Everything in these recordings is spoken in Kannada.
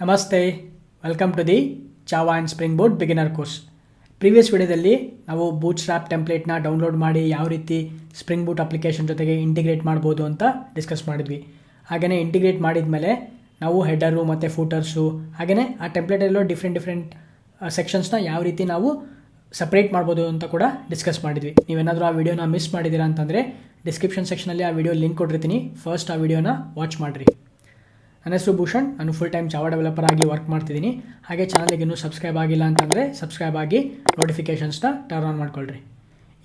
ನಮಸ್ತೆ welcome to the Java and Spring Boot beginner course previous ವಿಡಿಯೋದಲ್ಲಿ ನಾವು ಬೂಟ್ ಸ್ಟ್ರಾಪ್ ಟೆಂಪ್ಲೇಟ್ನ ಡೌನ್ಲೋಡ್ ಮಾಡಿ ಯಾವ ರೀತಿ ಸ್ಪ್ರಿಂಗ್ ಬೂಟ್ ಅಪ್ಲಿಕೇಶನ್ ಜೊತೆಗೆ ಇಂಟಿಗ್ರೇಟ್ ಮಾಡ್ಬೋದು ಅಂತ ಡಿಸ್ಕಸ್ ಮಾಡಿದ್ವಿ. ಹಾಗೆಯೇ ಇಂಟಿಗ್ರೇಟ್ ಮಾಡಿದ ಮೇಲೆ ನಾವು ಹೆಡರು ಮತ್ತು ಫೂಟರ್ಸು ಹಾಗೆಯೇ ಆ ಟೆಂಪ್ಲೇಟಲ್ಲೂ ಡಿಫ್ರೆಂಟ್ ಡಿಫ್ರೆಂಟ್ ಸೆಕ್ಷನ್ಸ್ನ ಯಾವ ರೀತಿ ನಾವು ಸಪ್ರೇಟ್ ಮಾಡ್ಬೋದು ಅಂತ ಕೂಡ ಡಿಸ್ಕಸ್ ಮಾಡಿದ್ವಿ. ನೀವೇನಾದರೂ ಆ ವಿಡಿಯೋನ ಮಿಸ್ ಮಾಡಿದ್ದೀರಾ ಅಂತಂದರೆ ಡಿಸ್ಕ್ರಿಪ್ಷನ್ ಸೆಕ್ಷನಲ್ಲಿ ಆ ವಿಡಿಯೋ ಲಿಂಕ್ ಕೊಟ್ಟಿರ್ತೀನಿ. ಫಸ್ಟ್ ಆ ವಿಡಿಯೋನ ವಾಚ್ ಮಾಡಿರಿ. ನನ್ನ ಹೆಸರು ಭೂಷಣ್. ನಾನು ಫುಲ್ ಟೈಮ್ ಜಾವಾ ಡೆವಲಪರ್ ಆಗಿ ವರ್ಕ್ ಮಾಡ್ತಿದ್ದೀನಿ. ಹಾಗೆ ಚಾನಲ್ಗೆ ಇನ್ನೂ ಸಬ್ಸ್ಕ್ರೈಬ್ ಆಗಿಲ್ಲ ಅಂತಂದರೆ ಸಬ್ಸ್ಕ್ರೈಬ್ ಆಗಿ ನೋಟಿಫಿಕೇಷನ್ಸ್ನ ಟರ್ನ್ ಆನ್ ಮಾಡ್ಕೊಳ್ರಿ.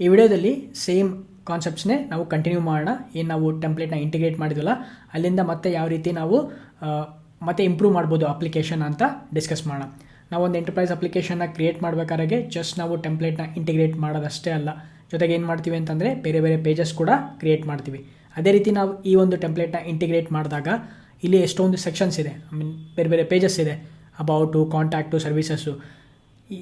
ಈ ವಿಡಿಯೋದಲ್ಲಿ ಸೇಮ್ ಕಾನ್ಸೆಪ್ಟ್ಸ್ನೇ ನಾವು ಕಂಟಿನ್ಯೂ ಮಾಡೋಣ. ಏನು ನಾವು ಟೆಂಪ್ಲೇಟ್ನ ಇಂಟಿಗ್ರೇಟ್ ಮಾಡಿದ್ವಲ್ಲ, ಅಲ್ಲಿಂದ ಮತ್ತೆ ಯಾವ ರೀತಿ ನಾವು ಮತ್ತೆ ಇಂಪ್ರೂವ್ ಮಾಡ್ಬೋದು ಅಪ್ಲಿಕೇಶನ್ ಅಂತ ಡಿಸ್ಕಸ್ ಮಾಡೋಣ. ನಾವು ಒಂದು ಎಂಟರ್ಪ್ರೈಸ್ ಅಪ್ಲಿಕೇಶನ್ನ ಕ್ರಿಯೇಟ್ ಮಾಡಬೇಕಾದ್ರೆ ಜಸ್ಟ್ ನಾವು ಟೆಂಪ್ಲೇಟ್ನ ಇಂಟಿಗ್ರೇಟ್ ಮಾಡೋದಷ್ಟೇ ಅಲ್ಲ. ಜೊತೆಗೆ ಏನು ಮಾಡ್ತೀವಿ ಅಂತಂದರೆ ಬೇರೆ ಬೇರೆ ಪೇಜಸ್ ಕೂಡ ಕ್ರಿಯೇಟ್ ಮಾಡ್ತೀವಿ. ಅದೇ ರೀತಿ ನಾವು ಈ ಒಂದು ಟೆಂಪ್ಲೇಟ್ನ ಇಂಟಿಗ್ರೇಟ್ ಮಾಡಿದಾಗ ಇಲ್ಲಿ ಎಷ್ಟೊಂದು ಸೆಕ್ಷನ್ಸ್ ಇದೆ. ಐ ಮೀನ್ ಬೇರೆ ಬೇರೆ ಪೇಜಸ್ ಇದೆ ಅಬೌಟು ಕಾಂಟ್ಯಾಕ್ಟು ಸರ್ವಿಸಸ್ಸು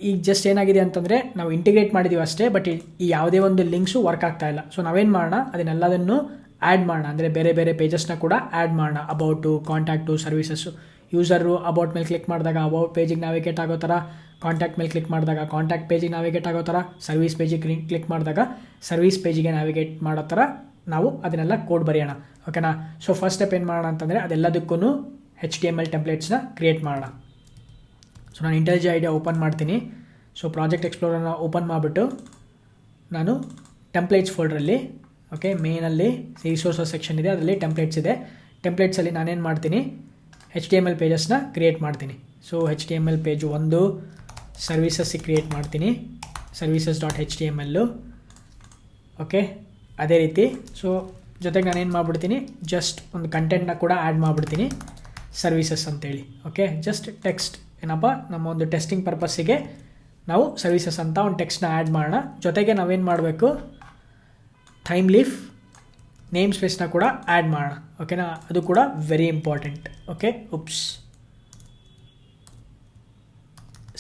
ಈಗ ಜಸ್ಟ್ ಏನಾಗಿದೆ ಅಂತಂದರೆ, ನಾವು ಇಂಟಿಗ್ರೇಟ್ ಮಾಡಿದ್ದೀವಿ ಅಷ್ಟೇ ಬಟ್ ಈ ಯಾವುದೇ ಒಂದು ಲಿಂಕ್ಸು ವರ್ಕ್ ಆಗ್ತಾ ಇಲ್ಲ. ಸೊ ನಾವೇನು ಮಾಡೋಣ? ಅದನ್ನೆಲ್ಲದನ್ನು ಆ್ಯಡ್ ಮಾಡೋಣ. ಅಂದರೆ ಬೇರೆ ಬೇರೆ ಪೇಜಸ್ನ ಕೂಡ ಆ್ಯಡ್ ಮಾಡೋಣ. About contact services user about ಮೇಲೆ ಕ್ಲಿಕ್ ಮಾಡಿದಾಗ ಅಬೌಟ್ ಪೇಜಿಗೆ ನಾವಿಗೇಟ್ ಆಗೋ ಥರ ಕಾಂಟ್ಯಾಕ್ಟ್ ಮೇಲೆ ಕ್ಲಿಕ್ ಮಾಡಿದಾಗ ಕಾಂಟ್ಯಾಕ್ಟ್ ಪೇಜಿಗೆ ನಾವಿಗೇಟ್ ಆಗೋ ಥರ ಸರ್ವಿಸ್ ಪೇಜಿಗೆ ಕ್ಲಿಕ್ ಮಾಡಿದಾಗ ಸರ್ವಿಸ್ ಪೇಜಿಗೆ ನಾವಿಗೇಟ್ ಮಾಡೋ ಥರ ನಾವು ಅದನ್ನೆಲ್ಲ ಕೋಡ್ ಬರೆಯೋಣ. ಓಕೆನಾ ಸೊ ಫಸ್ಟ್ ಸ್ಟೆಪ್ ಏನು ಮಾಡೋಣ ಅಂತಂದರೆ ಅದೆಲ್ಲದಕ್ಕೂ ಹೆಚ್ ಡಿ ಎಂ ಎಲ್ ಟೆಂಪ್ಲೇಟ್ಸ್ನ ಕ್ರಿಯೇಟ್ ಮಾಡೋಣ. ಸೊ ನಾನು ಇಂಟೆಲಿಜಿ ಐಡಿಯಾ ಓಪನ್ ಮಾಡ್ತೀನಿ. ಸೊ ಪ್ರಾಜೆಕ್ಟ್ ಎಕ್ಸ್ಪ್ಲೋರನ್ನ ಓಪನ್ ಮಾಡಿಬಿಟ್ಟು ನಾನು ಟೆಂಪ್ಲೇಟ್ಸ್ ಫೋಲ್ಡ್ರಲ್ಲಿ ಓಕೆ ಮೇನಲ್ಲಿ ರಿಸೋರ್ಸಸ್ ಸೆಕ್ಷನ್ ಇದೆ, ಅದರಲ್ಲಿ ಟೆಂಪ್ಲೇಟ್ಸ್ ಇದೆ. ಟೆಂಪ್ಲೇಟ್ಸಲ್ಲಿ ನಾನೇನು ಮಾಡ್ತೀನಿ? ಎಚ್ ಡಿ ಎಂ ಎಲ್ ಪೇಜಸ್ನ ಕ್ರಿಯೇಟ್ ಮಾಡ್ತೀನಿ. So H T M L page ಒಂದು ಸರ್ವಿಸಸ್ಸಿಗೆ ಕ್ರಿಯೇಟ್ ಮಾಡ್ತೀನಿ. Services dot H T M L okay ಅದೇ ರೀತಿ. ಸೊ ಜೊತೆಗೆ ನಾನೇನು ಮಾಡ್ಬಿಡ್ತೀನಿ? ಜಸ್ಟ್ ಒಂದು ಕಂಟೆಂಟ್ನ ಕೂಡ ಆ್ಯಡ್ ಮಾಡಿಬಿಡ್ತೀನಿ. ಸರ್ವಿಸಸ್ ಅಂತೇಳಿ. ಓಕೆ ಜಸ್ಟ್ ಟೆಕ್ಸ್ಟ್ ಏನಪ್ಪ? ನಮ್ಮ ಒಂದು ಟೆಸ್ಟಿಂಗ್ ಪರ್ಪಸ್ಸಿಗೆ ನಾವು ಸರ್ವಿಸಸ್ ಅಂತ ಒಂದು ಟೆಕ್ಸ್ಟ್ನ ಆ್ಯಡ್ ಮಾಡೋಣ. ಜೊತೆಗೆ ನಾವೇನು ಮಾಡಬೇಕು? ಟೈಮ್ ಲೀಫ್ ನೇಮ್ ಸ್ಪೇಸ್ನ ಕೂಡ ಆ್ಯಡ್ ಮಾಡೋಣ. ಓಕೆನಾ ಅದು ಕೂಡ very important okay oops